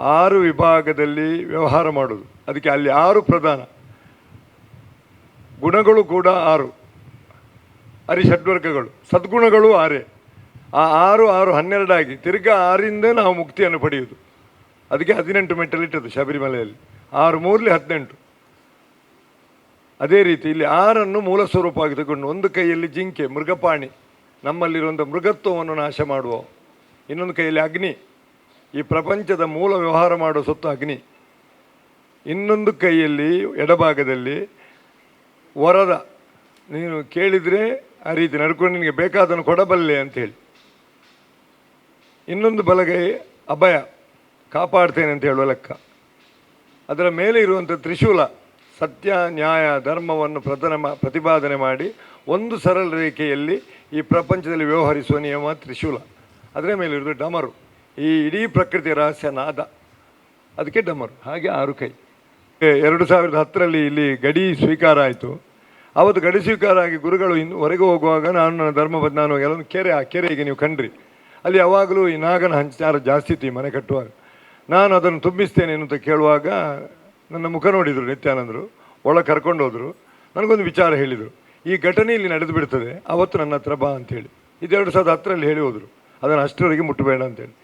ಆರು ವಿಭಾಗದಲ್ಲಿ ವ್ಯವಹಾರ ಮಾಡೋದು. ಅದಕ್ಕೆ ಅಲ್ಲಿ ಆರು ಪ್ರಧಾನ. ಗುಣಗಳು ಕೂಡ ಆರು. ಹರಿಷಡ್ವರ್ಗಗಳು ಸದ್ಗುಣಗಳು ಆರೇ. ಆ ಆರು ಆರು ಹನ್ನೆರಡಾಗಿ ತಿರ್ಗಾ ಆರಿಂದ ನಾವು ಮುಕ್ತಿಯನ್ನು ಪಡೆಯುವುದು ಅದಕ್ಕೆ ಹದಿನೆಂಟು ಮೆಟ್ಟಲಿಟ್ಟದ್ದು ಶಬರಿಮಲೆಯಲ್ಲಿ. ಆರು ಮೂರಲಿ ಹದಿನೆಂಟು. ಅದೇ ರೀತಿ ಇಲ್ಲಿ ಆರನ್ನು ಮೂಲ ಸ್ವರೂಪವಾಗಿ ತಗೊಂಡು ಒಂದು ಕೈಯಲ್ಲಿ ಜಿಂಕೆ, ಮೃಗಪಾಣಿ ನಮ್ಮಲ್ಲಿರುವಂಥ ಮೃಗತ್ವವನ್ನು ನಾಶ ಮಾಡುವ. ಇನ್ನೊಂದು ಕೈಯಲ್ಲಿ ಅಗ್ನಿ. ಈ ಪ್ರಪಂಚದ ಮೂಲ ವ್ಯವಹಾರ ಮಾಡುವ ಸೊತ್ತು ಅಗ್ನಿ. ಇನ್ನೊಂದು ಕೈಯಲ್ಲಿ ಎಡಭಾಗದಲ್ಲಿ ವರದ ನೀನು ಕೇಳಿದರೆ ಆ ರೀತಿ ನಡ್ಕೊಂಡು ನಿನಗೆ ಬೇಕಾದನ್ನು ಕೊಡಬಲ್ಲೆ ಅಂಥೇಳಿ. ಇನ್ನೊಂದು ಬಲಗೈ ಅಭಯ, ಕಾಪಾಡ್ತೇನೆ ಅಂತ ಹೇಳುವ ಲೆಕ್ಕ. ಅದರ ಮೇಲೆ ಇರುವಂಥ ತ್ರಿಶೂಲ, ಸತ್ಯ, ನ್ಯಾಯ, ಧರ್ಮವನ್ನು ಪ್ರಧಾನ ಪ್ರತಿಪಾದನೆ ಮಾಡಿ ಒಂದು ಸರಳ ರೇಖೆಯಲ್ಲಿ ಈ ಪ್ರಪಂಚದಲ್ಲಿ ವ್ಯವಹರಿಸುವ ನಿಯಮ ತ್ರಿಶೂಲ. ಅದರ ಮೇಲೆ ಇರೋದು ಡಮರು. ಈ ಇಡೀ ಪ್ರಕೃತಿಯ ರಹಸ್ಯ ನಾದ. ಅದಕ್ಕೆ ಡಮರು. ಹಾಗೆ ಆರು ಕೈ. ಎರಡು ಸಾವಿರದ ಹತ್ತರಲ್ಲಿ ಇಲ್ಲಿ ಗಡಿ ಸ್ವೀಕಾರ ಆಯಿತು. ಅವತ್ತು ಗಡಿ ಸ್ವೀಕಾರ ಆಗಿ ಗುರುಗಳು ಇನ್ನು ಹೊರಗೆ ಹೋಗುವಾಗ ನಾನು ನನ್ನ ಧರ್ಮ ನಾನು ಎಲ್ಲೊಂದು ಕೆರೆ, ಆ ಕೆರೆಗೆ ನೀವು ಕಂಡ್ರಿ. ಅಲ್ಲಿ ಯಾವಾಗಲೂ ಈ ನಾಗನ ಹಂಚಾರ ಜಾಸ್ತಿ ಇತ್ತು ಮನೆ ಕಟ್ಟುವಾಗ. ನಾನು ಅದನ್ನು ತುಂಬಿಸ್ತೇನೆ ಅಂತ ಕೇಳುವಾಗ ನನ್ನ ಮುಖ ನೋಡಿದರು ನಿತ್ಯಾನಂದರು. ಒಳಗೆ ಕರ್ಕೊಂಡು ಹೋದರು. ನನಗೊಂದು ವಿಚಾರ ಹೇಳಿದರು. ಈ ಘಟನೆ ಇಲ್ಲಿ ನಡೆದು ಬಿಡ್ತದೆ. ಅವತ್ತು ನನ್ನ ಹತ್ರ ಬಾ ಅಂತೇಳಿ ಇದು ಎರಡು ಸಾವಿರದ ಹತ್ತರಲ್ಲಿ ಹೇಳಿ ಹೋದರು ಅದನ್ನು ಅಷ್ಟರವರೆಗೆ ಮುಟ್ಟಬೇಡ ಅಂತೇಳಿ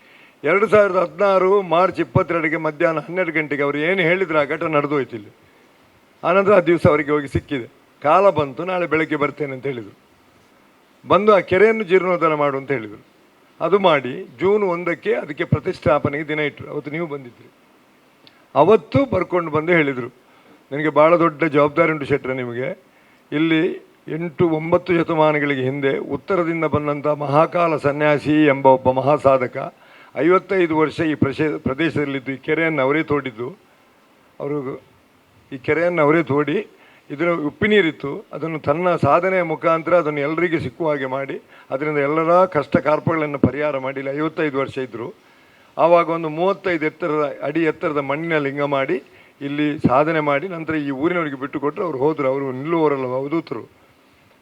ಎರಡು ಸಾವಿರದ ಹದಿನಾರು ಮಾರ್ಚ್ ಇಪ್ಪತ್ತೆರಡಿಗೆ ಮಧ್ಯಾಹ್ನ ಹನ್ನೆರಡು ಗಂಟೆಗೆ ಅವರು ಏನು ಹೇಳಿದ್ರು ಆ ಘಟನೆ ನಡೆದು ಹೋಯ್ತು ಇಲ್ಲಿ. ಆನಂತರ ಆ ದಿವಸ ಅವರಿಗೆ ಹೋಗಿ ಸಿಕ್ಕಿದೆ. ಕಾಲ ಬಂತು, ನಾಳೆ ಬೆಳಗ್ಗೆ ಬರ್ತೇನೆ ಅಂತ ಹೇಳಿದರು. ಬಂದು ಆ ಕೆರೆಯನ್ನು ಜೀರ್ಣೋದ್ಧಾರ ಮಾಡು ಅಂತ ಹೇಳಿದರು. ಅದು ಮಾಡಿ ಜೂನ್ ಒಂದಕ್ಕೆ ಅದಕ್ಕೆ ಪ್ರತಿಷ್ಠಾಪನೆಗೆ ದಿನ ಇಟ್ಟರು. ಅವತ್ತು ನೀವು ಬಂದಿದ್ರಿ. ಅವತ್ತು ಬರ್ಕೊಂಡು ಬಂದು ಹೇಳಿದರು. ನನಗೆ ಭಾಳ ದೊಡ್ಡ ಜವಾಬ್ದಾರಿ ಉಂಟು ಶೆಟ್ರೆ ನಿಮಗೆ. ಇಲ್ಲಿ ಎಂಟು ಒಂಬತ್ತು ಶತಮಾನಗಳಿಗೆ ಹಿಂದೆ ಉತ್ತರದಿಂದ ಬಂದಂಥ ಮಹಾಕಾಲ ಸನ್ಯಾಸಿ ಎಂಬ ಒಬ್ಬ ಮಹಾಸಾಧಕ ಐವತ್ತೈದು ವರ್ಷ ಈ ಪ್ರಶೇ, ಪ್ರದೇಶದಲ್ಲಿದ್ದು ಈ ಕೆರೆಯನ್ನು ಅವರೇ ತೋಡಿದ್ದು. ಅವರು ಈ ಕೆರೆಯನ್ನು ಅವರೇ ತೋಡಿ ಇದರ ಉಪ್ಪು ನೀರಿತ್ತು. ಅದನ್ನು ತನ್ನ ಸಾಧನೆಯ ಮುಖಾಂತರ ಅದನ್ನು ಎಲ್ಲರಿಗೆ ಸಿಕ್ಕುವ ಹಾಗೆ ಮಾಡಿ, ಅದರಿಂದ ಎಲ್ಲರ ಕಷ್ಟ ಕಾರ್ಪಗಳನ್ನು ಪರಿಹಾರ ಮಾಡಿ ಐವತ್ತೈದು ವರ್ಷ ಇದ್ದರು ಆವಾಗ ಒಂದು ಮೂವತ್ತೈದು ಎತ್ತರದ ಅಡಿ ಎತ್ತರದ ಮಣ್ಣಿನ ಲಿಂಗ ಮಾಡಿ, ಇಲ್ಲಿ ಸಾಧನೆ ಮಾಡಿ, ನಂತರ ಈ ಊರಿನವರಿಗೆ ಬಿಟ್ಟುಕೊಟ್ಟರು ಅವರು ಹೋದರು. ಅವರು ನಿಲ್ಲುವವರಲ್ಲ ಅವಧೂತರು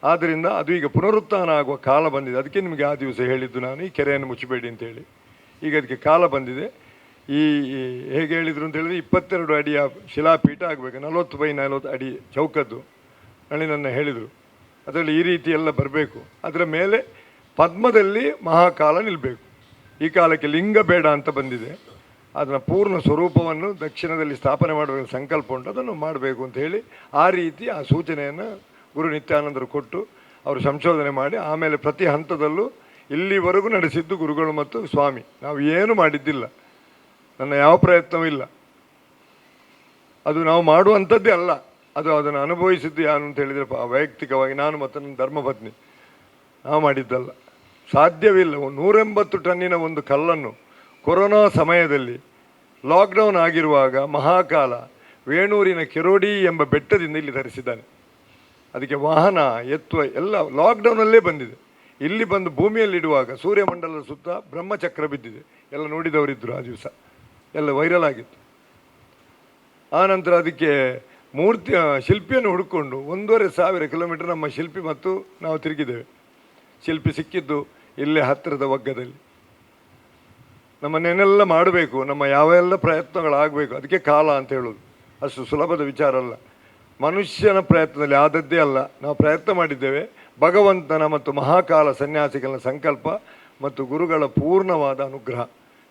ಆದ್ದರಿಂದ ಅದು ಈಗ ಪುನರುತ್ಥಾನ ಆಗುವ ಕಾಲ ಬಂದಿದೆ. ಅದಕ್ಕೆ ನಿಮಗೆ ಆ ದಿವಸ ಹೇಳಿದ್ದು ನಾನು. ಈ ಕೆರೆಯನ್ನು ಮುಚ್ಚಬೇಡಿ ಅಂತೇಳಿ. ಈಗ ಅದಕ್ಕೆ ಕಾಲ ಬಂದಿದೆ. ಈ ಹೇಗೆ ಹೇಳಿದರು ಅಂತ ಹೇಳಿದ್ರೆ ಇಪ್ಪತ್ತೆರಡು ಅಡಿಯ ಶಿಲಾಪೀಠ ಆಗಬೇಕು, ನಲವತ್ತು ಬೈ ನಲವತ್ತು ಅಡಿ ಚೌಕದ್ದು ನನ್ನ ಹೇಳಿದರು. ಅದರಲ್ಲಿ ಈ ರೀತಿ ಎಲ್ಲ ಬರಬೇಕು. ಅದರ ಮೇಲೆ ಪದ್ಮದಲ್ಲಿ ಮಹಾಕಾಲ ನಿಲ್ಲಬೇಕು ಈ ಕಾಲಕ್ಕೆ ಲಿಂಗ ಬೇಡ ಅಂತ ಬಂದಿದೆ. ಅದರ ಪೂರ್ಣ ಸ್ವರೂಪವನ್ನು ದಕ್ಷಿಣದಲ್ಲಿ ಸ್ಥಾಪನೆ ಮಾಡುವ ಸಂಕಲ್ಪ ಉಂಟು, ಅದನ್ನು ಮಾಡಬೇಕು ಅಂತ ಹೇಳಿ ಆ ರೀತಿ ಆ ಸೂಚನೆಯನ್ನು ಗುರು ನಿತ್ಯಾನಂದರು ಕೊಟ್ಟು ಅವರು ಸಂಶೋಧನೆ ಮಾಡಿ, ಆಮೇಲೆ ಪ್ರತಿ ಹಂತದಲ್ಲೂ ಇಲ್ಲಿವರೆಗೂ ನಡೆಸಿದ್ದು ಗುರುಗಳು ಮತ್ತು ಸ್ವಾಮಿ. ನಾವು ಏನು ಮಾಡಿದ್ದಿಲ್ಲ. ನನ್ನ ಯಾವ ಪ್ರಯತ್ನವೂ ಇಲ್ಲ. ಅದು ನಾವು ಮಾಡುವಂಥದ್ದೇ ಅಲ್ಲ. ಅದು ಅದನ್ನು ಅನುಭವಿಸಿದ್ದು ಯಾರು ಅಂತ ಹೇಳಿದರೆ ವೈಯಕ್ತಿಕವಾಗಿ ನಾನು ಮತ್ತು ನನ್ನ ಧರ್ಮಪತ್ನಿ. ನಾವು ಮಾಡಿದ್ದಲ್ಲ. ಸಾಧ್ಯವಿಲ್ಲ. ನೂರೆಂಬತ್ತು ಟನ್ನಿನ ಒಂದು ಕಲ್ಲನ್ನು ಕೊರೋನಾ ಸಮಯದಲ್ಲಿ ಲಾಕ್ಡೌನ್ ಆಗಿರುವಾಗ ಮಹಾಕಾಲ ವೇಣೂರಿನ ಕೆರೋಡಿ ಎಂಬ ಬೆಟ್ಟದಿಂದ ಇಲ್ಲಿ ಧರಿಸಿದ್ದಾನೆ. ಅದಕ್ಕೆ ವಾಹನ, ಎತ್ತುವ ಎಲ್ಲ ಲಾಕ್ಡೌನಲ್ಲೇ ಬಂದಿದೆ. ಇಲ್ಲಿ ಬಂದು ಭೂಮಿಯಲ್ಲಿಡುವಾಗ ಸೂರ್ಯಮಂಡಲದ ಸುತ್ತ ಬ್ರಹ್ಮಚಕ್ರ ಬಿದ್ದಿದೆ. ಎಲ್ಲ ನೋಡಿದವರಿದ್ದರು ಆ ದಿವಸ. ಎಲ್ಲ ವೈರಲ್ ಆಗಿತ್ತು. ಆನಂತರ ನಂತರ ಅದಕ್ಕೆ ಮೂರ್ತಿ ಶಿಲ್ಪಿಯನ್ನು ಹುಡುಕೊಂಡು ಒಂದೂವರೆ ಸಾವಿರ ಕಿಲೋಮೀಟರ್ ನಮ್ಮ ಶಿಲ್ಪಿ ಮತ್ತು ನಾವು ತಿರುಗಿದ್ದೇವೆ. ಶಿಲ್ಪಿ ಸಿಕ್ಕಿದ್ದು ಇಲ್ಲೇ ಹತ್ತಿರದ ಒಗ್ಗದಲ್ಲಿ. ನಮ್ಮನ್ನೇನೆಲ್ಲ ಮಾಡಬೇಕು, ನಮ್ಮ ಯಾವೆಲ್ಲ ಪ್ರಯತ್ನಗಳಾಗಬೇಕು, ಅದಕ್ಕೆ ಕಾಲ ಅಂತ ಹೇಳೋದು. ಅಷ್ಟು ಸುಲಭದ ವಿಚಾರ ಅಲ್ಲ. ಮನುಷ್ಯನ ಪ್ರಯತ್ನದಲ್ಲಿ ಆದದ್ದೇ ಅಲ್ಲ. ನಾವು ಪ್ರಯತ್ನ ಮಾಡಿದ್ದೇವೆ. ಭಗವಂತನ ಮತ್ತು ಮಹಾಕಾಲ ಸನ್ಯಾಸಿಗಳ ಸಂಕಲ್ಪ ಮತ್ತು ಗುರುಗಳ ಪೂರ್ಣವಾದ ಅನುಗ್ರಹ,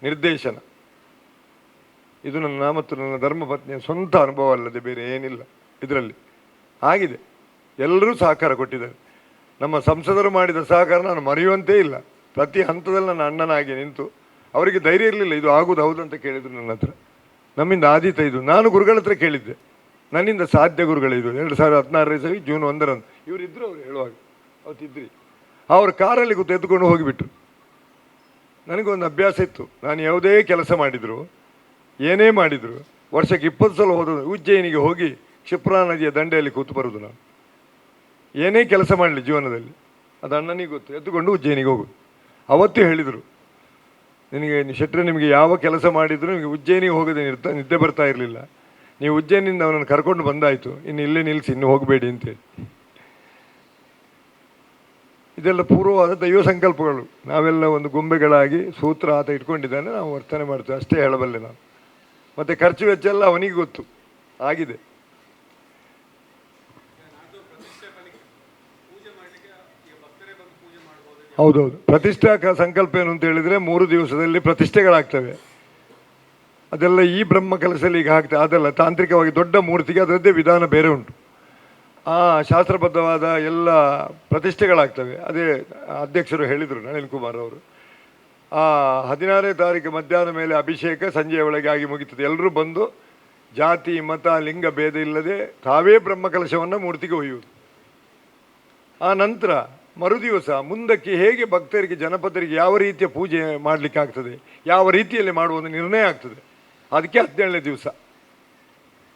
ನಿರ್ದೇಶನ. ಇದು ನನ್ನ ಮತ್ತು ನನ್ನ ಧರ್ಮಪತ್ನಿಯ ಸ್ವಂತ ಅನುಭವ ಅಲ್ಲದೆ ಬೇರೆ ಏನಿಲ್ಲ ಇದರಲ್ಲಿ. ಆಗಿದೆ. ಎಲ್ಲರೂ ಸಹಕಾರ ಕೊಟ್ಟಿದ್ದಾರೆ. ನಮ್ಮ ಸಂಸದರು ಮಾಡಿದ ಸಹಕಾರ ನಾನು ಮರೆಯುವಂತೇ ಇಲ್ಲ. ಪ್ರತಿ ಹಂತದಲ್ಲಿ ನನ್ನ ಅಣ್ಣನಾಗಿ ನಿಂತು ಅವರಿಗೆ ಧೈರ್ಯ ಇರಲಿಲ್ಲ. ಇದು ಆಗುದು ಹೌದು ಅಂತ ಕೇಳಿದರು ನನ್ನ ಹತ್ರ. ನಮ್ಮಿಂದ ಆದೀತ ಇದು. ನಾನು ಗುರುಗಳ ಹತ್ರ ಕೇಳಿದ್ದೆ. ನನ್ನಿಂದ ಸಾಧ್ಯ ಗುರುಗಳಿದು. ಎರಡು ಸಾವಿರದ ಹದಿನಾರನೇ ಸರಿ ಜೂನ್ ಒಂದರಂದು. ಇವರಿದ್ದರು ಅವರು ಹೇಳುವಾಗ ಅವತ್ತಿದ್ರಿ ಅವ್ರ ಕಾರಲ್ಲಿ ಕೂತು ಎದ್ದುಕೊಂಡು ಹೋಗಿಬಿಟ್ರು. ನನಗೊಂದು ಅಭ್ಯಾಸ ಇತ್ತು. ನಾನು ಯಾವುದೇ ಕೆಲಸ ಮಾಡಿದ್ರು, ಏನೇ ಮಾಡಿದ್ರು, ವರ್ಷಕ್ಕೆ ಇಪ್ಪತ್ತು ಸಲ ಹೋದ ಉಜ್ಜಯನಿಗೆ ಹೋಗಿ ಕ್ಷಿಪ್ರಾ ನದಿಯ ದಂಡೆಯಲ್ಲಿ ಕೂತು ಬರೋದು ನಾನು. ಏನೇ ಕೆಲಸ ಮಾಡಲಿ ಜೀವನದಲ್ಲಿ, ಅದು ಅಣ್ಣನಿಗೆ ಗೊತ್ತು. ಎದ್ದುಕೊಂಡು ಉಜ್ಜಯನಿಗೆ ಹೋಗು. ಅವತ್ತು ಹೇಳಿದರು, ನಿನಗೆ ಶೆಟ್ಟರೆ ನಿಮಗೆ ಯಾವ ಕೆಲಸ ಮಾಡಿದ್ರು ನಿಮಗೆ ಉಜ್ಜಯನಿಗೆ ಹೋಗದೆ ನಿರ್ತ, ನಿದ್ದೆ ಬರ್ತಾ ಇರಲಿಲ್ಲ. ನೀವು ಉಜ್ಜಯನಿಂದ ಅವನನ್ನು ಕರ್ಕೊಂಡು ಬಂದಾಯಿತು. ಇನ್ನು ಇಲ್ಲೇ ನಿಲ್ಲಿಸಿ, ಇನ್ನು ಹೋಗಬೇಡಿ ಅಂತೇಳಿ. ಇದೆಲ್ಲ ಪೂರ್ವವಾದ ದೈವ ಸಂಕಲ್ಪಗಳು. ನಾವೆಲ್ಲ ಒಂದು ಗೊಂಬೆಗಳಾಗಿ ಸೂತ್ರ ಆತ ಇಟ್ಕೊಂಡಿದ್ದಾನೆ, ನಾವು ವರ್ತನೆ ಮಾಡ್ತೇವೆ. ಅಷ್ಟೇ ಹೇಳಬಲ್ಲೆ ನಾನು. ಮತ್ತು ಖರ್ಚು ವೆಚ್ಚ ಎಲ್ಲ ಅವನಿಗೆ ಗೊತ್ತು. ಆಗಿದೆ. ಹೌದೌದು. ಪ್ರತಿಷ್ಠಾ ಸಂಕಲ್ಪ ಏನು ಅಂತ ಹೇಳಿದರೆ ಮೂರು ದಿವಸದಲ್ಲಿ ಪ್ರತಿಷ್ಠೆಗಳಾಗ್ತವೆ. ಅದೆಲ್ಲ ಈ ಬ್ರಹ್ಮ ಕೆಲಸದಲ್ಲಿ ಈಗ ಆಗ್ತದೆ. ಅದೆಲ್ಲ, ತಾಂತ್ರಿಕವಾಗಿ ದೊಡ್ಡ ಮೂರ್ತಿಗೆ ಅದರದ್ದೇ ವಿಧಾನ ಬೇರೆ ಉಂಟು. ಆ ಶಾಸ್ತ್ರಬದ್ಧವಾದ ಎಲ್ಲ ಪ್ರತಿಷ್ಠೆಗಳಾಗ್ತವೆ. ಅದೇ ಅಧ್ಯಕ್ಷರು ಹೇಳಿದರು ನಳಿನ್ ಕುಮಾರ್ ಅವರು. ಆ ಹದಿನಾರನೇ ತಾರೀಕು ಮಧ್ಯಾಹ್ನ ಮೇಲೆ ಅಭಿಷೇಕ, ಸಂಜೆಯ ಒಳಗೆ ಆಗಿ ಮುಗಿತದೆ. ಎಲ್ಲರೂ ಬಂದು ಜಾತಿ, ಮತ, ಲಿಂಗ ಭೇದ ಇಲ್ಲದೆ ತಾವೇ ಬ್ರಹ್ಮ ಕಲಶವನ್ನು ಮೂರ್ತಿಗೆ ಒಯ್ಯುವುದು. ಆ ನಂತರ ಮರುದಿವಸ ಮುಂದಕ್ಕೆ ಹೇಗೆ ಭಕ್ತರಿಗೆ, ಜನಪದರಿಗೆ ಯಾವ ರೀತಿಯ ಪೂಜೆ ಮಾಡಲಿಕ್ಕಾಗ್ತದೆ, ಯಾವ ರೀತಿಯಲ್ಲಿ ಮಾಡುವುದು ನಿರ್ಣಯ ಆಗ್ತದೆ, ಅದಕ್ಕೆ ಹದಿನೇಳನೇ ದಿವಸ.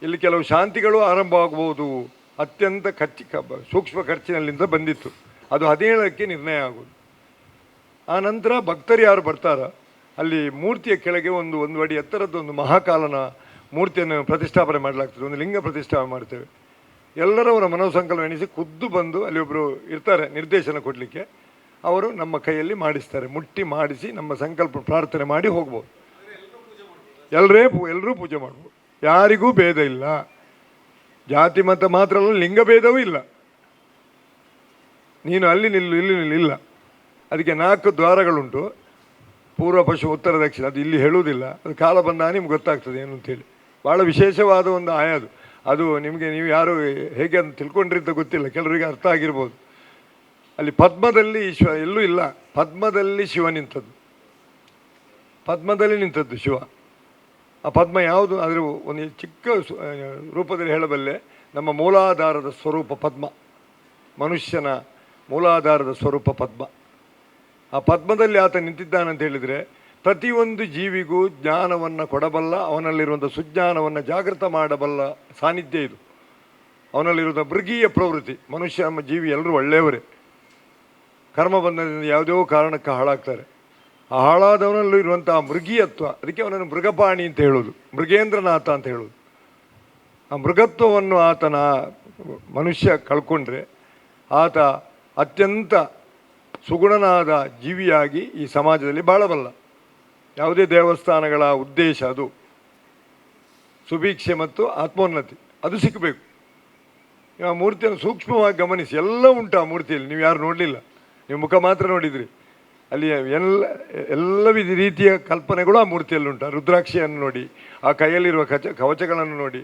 ಇಲ್ಲಿ ಕೆಲವು ಶಾಂತಿಗಳು ಆರಂಭವಾಗಬಹುದು. ಅತ್ಯಂತ ಖರ್ಚಿ ಸೂಕ್ಷ್ಮ ಖರ್ಚಿನಲ್ಲಿಂದ ಬಂದಿತ್ತು. ಅದು ಹದಿನೇಳಕ್ಕೆ ನಿರ್ಣಯ ಆಗೋದು. ಆ ನಂತರ ಭಕ್ತರು ಯಾರು ಬರ್ತಾರೋ? ಅಲ್ಲಿ ಮೂರ್ತಿಯ ಕೆಳಗೆ ಒಂದು ಒಂದು ಅಡಿ ಎತ್ತರದ್ದು ಒಂದು ಮಹಾಕಾಲನ ಮೂರ್ತಿಯನ್ನು ಪ್ರತಿಷ್ಠಾಪನೆ ಮಾಡಲಾಗ್ತದೆ. ಒಂದು ಲಿಂಗ ಪ್ರತಿಷ್ಠಾಪನೆ ಮಾಡ್ತೇವೆ. ಎಲ್ಲರವರ ಮನೋಸಂಕಲ್ಪ ಎಣಿಸಿ ಖುದ್ದು ಬಂದು ಅಲ್ಲಿ ಒಬ್ಬರು ಇರ್ತಾರೆ, ನಿರ್ದೇಶನ ಕೊಡಲಿಕ್ಕೆ. ಅವರು ನಮ್ಮ ಕೈಯಲ್ಲಿ ಮಾಡಿಸ್ತಾರೆ. ಮುಟ್ಟಿ ಮಾಡಿಸಿ ನಮ್ಮ ಸಂಕಲ್ಪ ಪ್ರಾರ್ಥನೆ ಮಾಡಿ ಹೋಗ್ಬೋದು. ಎಲ್ಲರೇ ಎಲ್ಲರೂ ಪೂಜೆ ಮಾಡ್ಬೋದು. ಯಾರಿಗೂ ಭೇದ ಇಲ್ಲ. ಜಾತಿ, ಮತ ಮಾತ್ರ ಅಲ್ಲ ಲಿಂಗಭೇದವೂ ಇಲ್ಲ. ನೀನು ಅಲ್ಲಿ ನಿಲ್ಲು, ಇಲ್ಲಿ ನಿಲ್ಲು, ಇಲ್ಲ. ಅದಕ್ಕೆ ನಾಲ್ಕು ದ್ವಾರಗಳುಂಟು. ಪೂರ್ವ ಪಶು ಉತ್ತರ, ದಕ್ಷಿಣ, ಅದು ಇಲ್ಲಿ ಹೇಳುವುದಿಲ್ಲ. ಅದು ಕಾಲ ಬಂದಾಗ ನಿಮ್ಗೆ ಗೊತ್ತಾಗ್ತದೆ ಏನು ಅಂತೇಳಿ. ಭಾಳ ವಿಶೇಷವಾದ ಒಂದು ಆಯ ಅದು. ಅದು ನಿಮಗೆ ನೀವು ಯಾರು ಹೇಗೆ ಅಂತ ತಿಳ್ಕೊಂಡಿದ್ದ ಗೊತ್ತಿಲ್ಲ. ಕೆಲವರಿಗೆ ಅರ್ಥ ಆಗಿರ್ಬೋದು. ಅಲ್ಲಿ ಪದ್ಮದಲ್ಲಿ ಶಿವ, ಎಲ್ಲೂ ಇಲ್ಲ. ಪದ್ಮದಲ್ಲಿ ಶಿವ ನಿಂತದ್ದು. ಪದ್ಮದಲ್ಲಿ ನಿಂತದ್ದು ಶಿವ. ಆ ಪದ್ಮ ಯಾವುದು? ಅದರ ಒಂದು ಚಿಕ್ಕ ರೂಪದಲ್ಲಿ ಹೇಳಬಲ್ಲೆ, ನಮ್ಮ ಮೂಲಾಧಾರದ ಸ್ವರೂಪ ಪದ್ಮ. ಮನುಷ್ಯನ ಮೂಲಾಧಾರದ ಸ್ವರೂಪ ಪದ್ಮ. ಆ ಪದ್ಮದಲ್ಲಿ ಆತ ನಿಂತಿದ್ದಾನಂತ ಹೇಳಿದರೆ, ಪ್ರತಿಯೊಂದು ಜೀವಿಗೂ ಜ್ಞಾನವನ್ನು ಕೊಡಬಲ್ಲ ಅವನಲ್ಲಿರುವಂಥ ಸುಜ್ಞಾನವನ್ನು ಜಾಗೃತ ಮಾಡಬಲ್ಲ ಸಾನ್ನಿಧ್ಯ ಇದು. ಅವನಲ್ಲಿರುವಂಥ ಮೃಗೀಯ ಪ್ರವೃತ್ತಿ. ಮನುಷ್ಯ, ನಮ್ಮ ಜೀವಿ ಎಲ್ಲರೂ ಒಳ್ಳೆಯವರೇ. ಕರ್ಮ ಬಂಧನದಿಂದ ಯಾವುದೋ ಕಾರಣಕ್ಕೆ ಹಾಳಾಗ್ತಾರೆ. ಹಾಳಾದವನಲ್ಲೂ ಇರುವಂತಹ ಮೃಗೀಯತ್ವ, ಅದಕ್ಕೆ ಅವನನ್ನು ಮೃಗಪಾಣಿ ಅಂತ ಹೇಳೋದು, ಮೃಗೇಂದ್ರನಾಥ ಅಂತ ಹೇಳೋದು. ಆ ಮೃಗತ್ವವನ್ನು ಆತನ ಮನುಷ್ಯ ಕಳ್ಕೊಂಡ್ರೆ ಆತ ಅತ್ಯಂತ ಸುಗುಣನಾದ ಜೀವಿಯಾಗಿ ಈ ಸಮಾಜದಲ್ಲಿ ಬಾಳಬಲ್ಲ. ಯಾವುದೇ ದೇವಸ್ಥಾನಗಳ ಉದ್ದೇಶ ಅದು. ಸುಭೀಕ್ಷೆ ಮತ್ತು ಆತ್ಮೋನ್ನತಿ, ಅದು ಸಿಕ್ಕಬೇಕು ಆ ಮೂರ್ತಿಯನ್ನು ಸೂಕ್ಷ್ಮವಾಗಿ ಗಮನಿಸಿ, ಎಲ್ಲ ಉಂಟು ಆ ಮೂರ್ತಿಯಲ್ಲಿ, ನೀವು ಯಾರು ನೋಡಲಿಲ್ಲ. ನೀವು ಮುಖ ಮಾತ್ರ ನೋಡಿದ್ರಿ. ಅಲ್ಲಿ ಎಲ್ಲ ಎಲ್ಲ ವಿಧ ರೀತಿಯ ಕಲ್ಪನೆಗಳು ಆ ಮೂರ್ತಿಯಲ್ಲಿ ಉಂಟು. ರುದ್ರಾಕ್ಷಿಯನ್ನು ನೋಡಿ, ಆ ಕೈಯಲ್ಲಿರುವ ಕಚ, ಕವಚಗಳನ್ನು ನೋಡಿ,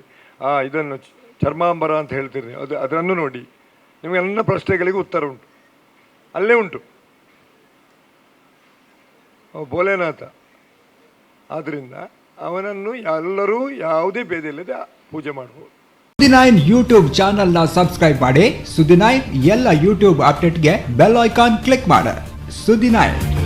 ಆ ಇದನ್ನು ಚರ್ಮಾಂಬರ ಅಂತ ಹೇಳ್ತೀರಿ ಅದು, ಅದನ್ನು ನೋಡಿ ನಿಮಗೆ ಎಲ್ಲ ಪ್ರಶ್ನೆಗಳಿಗೆ ಉತ್ತರ ಉಂಟು. ಅಲ್ಲೇ ಉಂಟು. ಭೋಲೆನಾಥ. ಆದ್ದರಿಂದ ಅವನನ್ನು ಎಲ್ಲರೂ ಯಾವುದೇ ಭೇದ ಪೂಜೆ ಮಾಡಬಹುದು ಸುದಿನೈನ್ ಯೂಟ್ಯೂಬ್ ಚಾನೆಲ್ನ ಸಬ್ಸ್ಕ್ರೈಬ್ ಮಾಡಿ. ಸುದಿನೈನ್ ಎಲ್ಲ ಯೂಟ್ಯೂಬ್ ಅಪ್ಡೇಟ್ಗೆ ಬೆಲ್ ಐಕಾನ್ ಕ್ಲಿಕ್ ಮಾಡಿ. Sudinayak.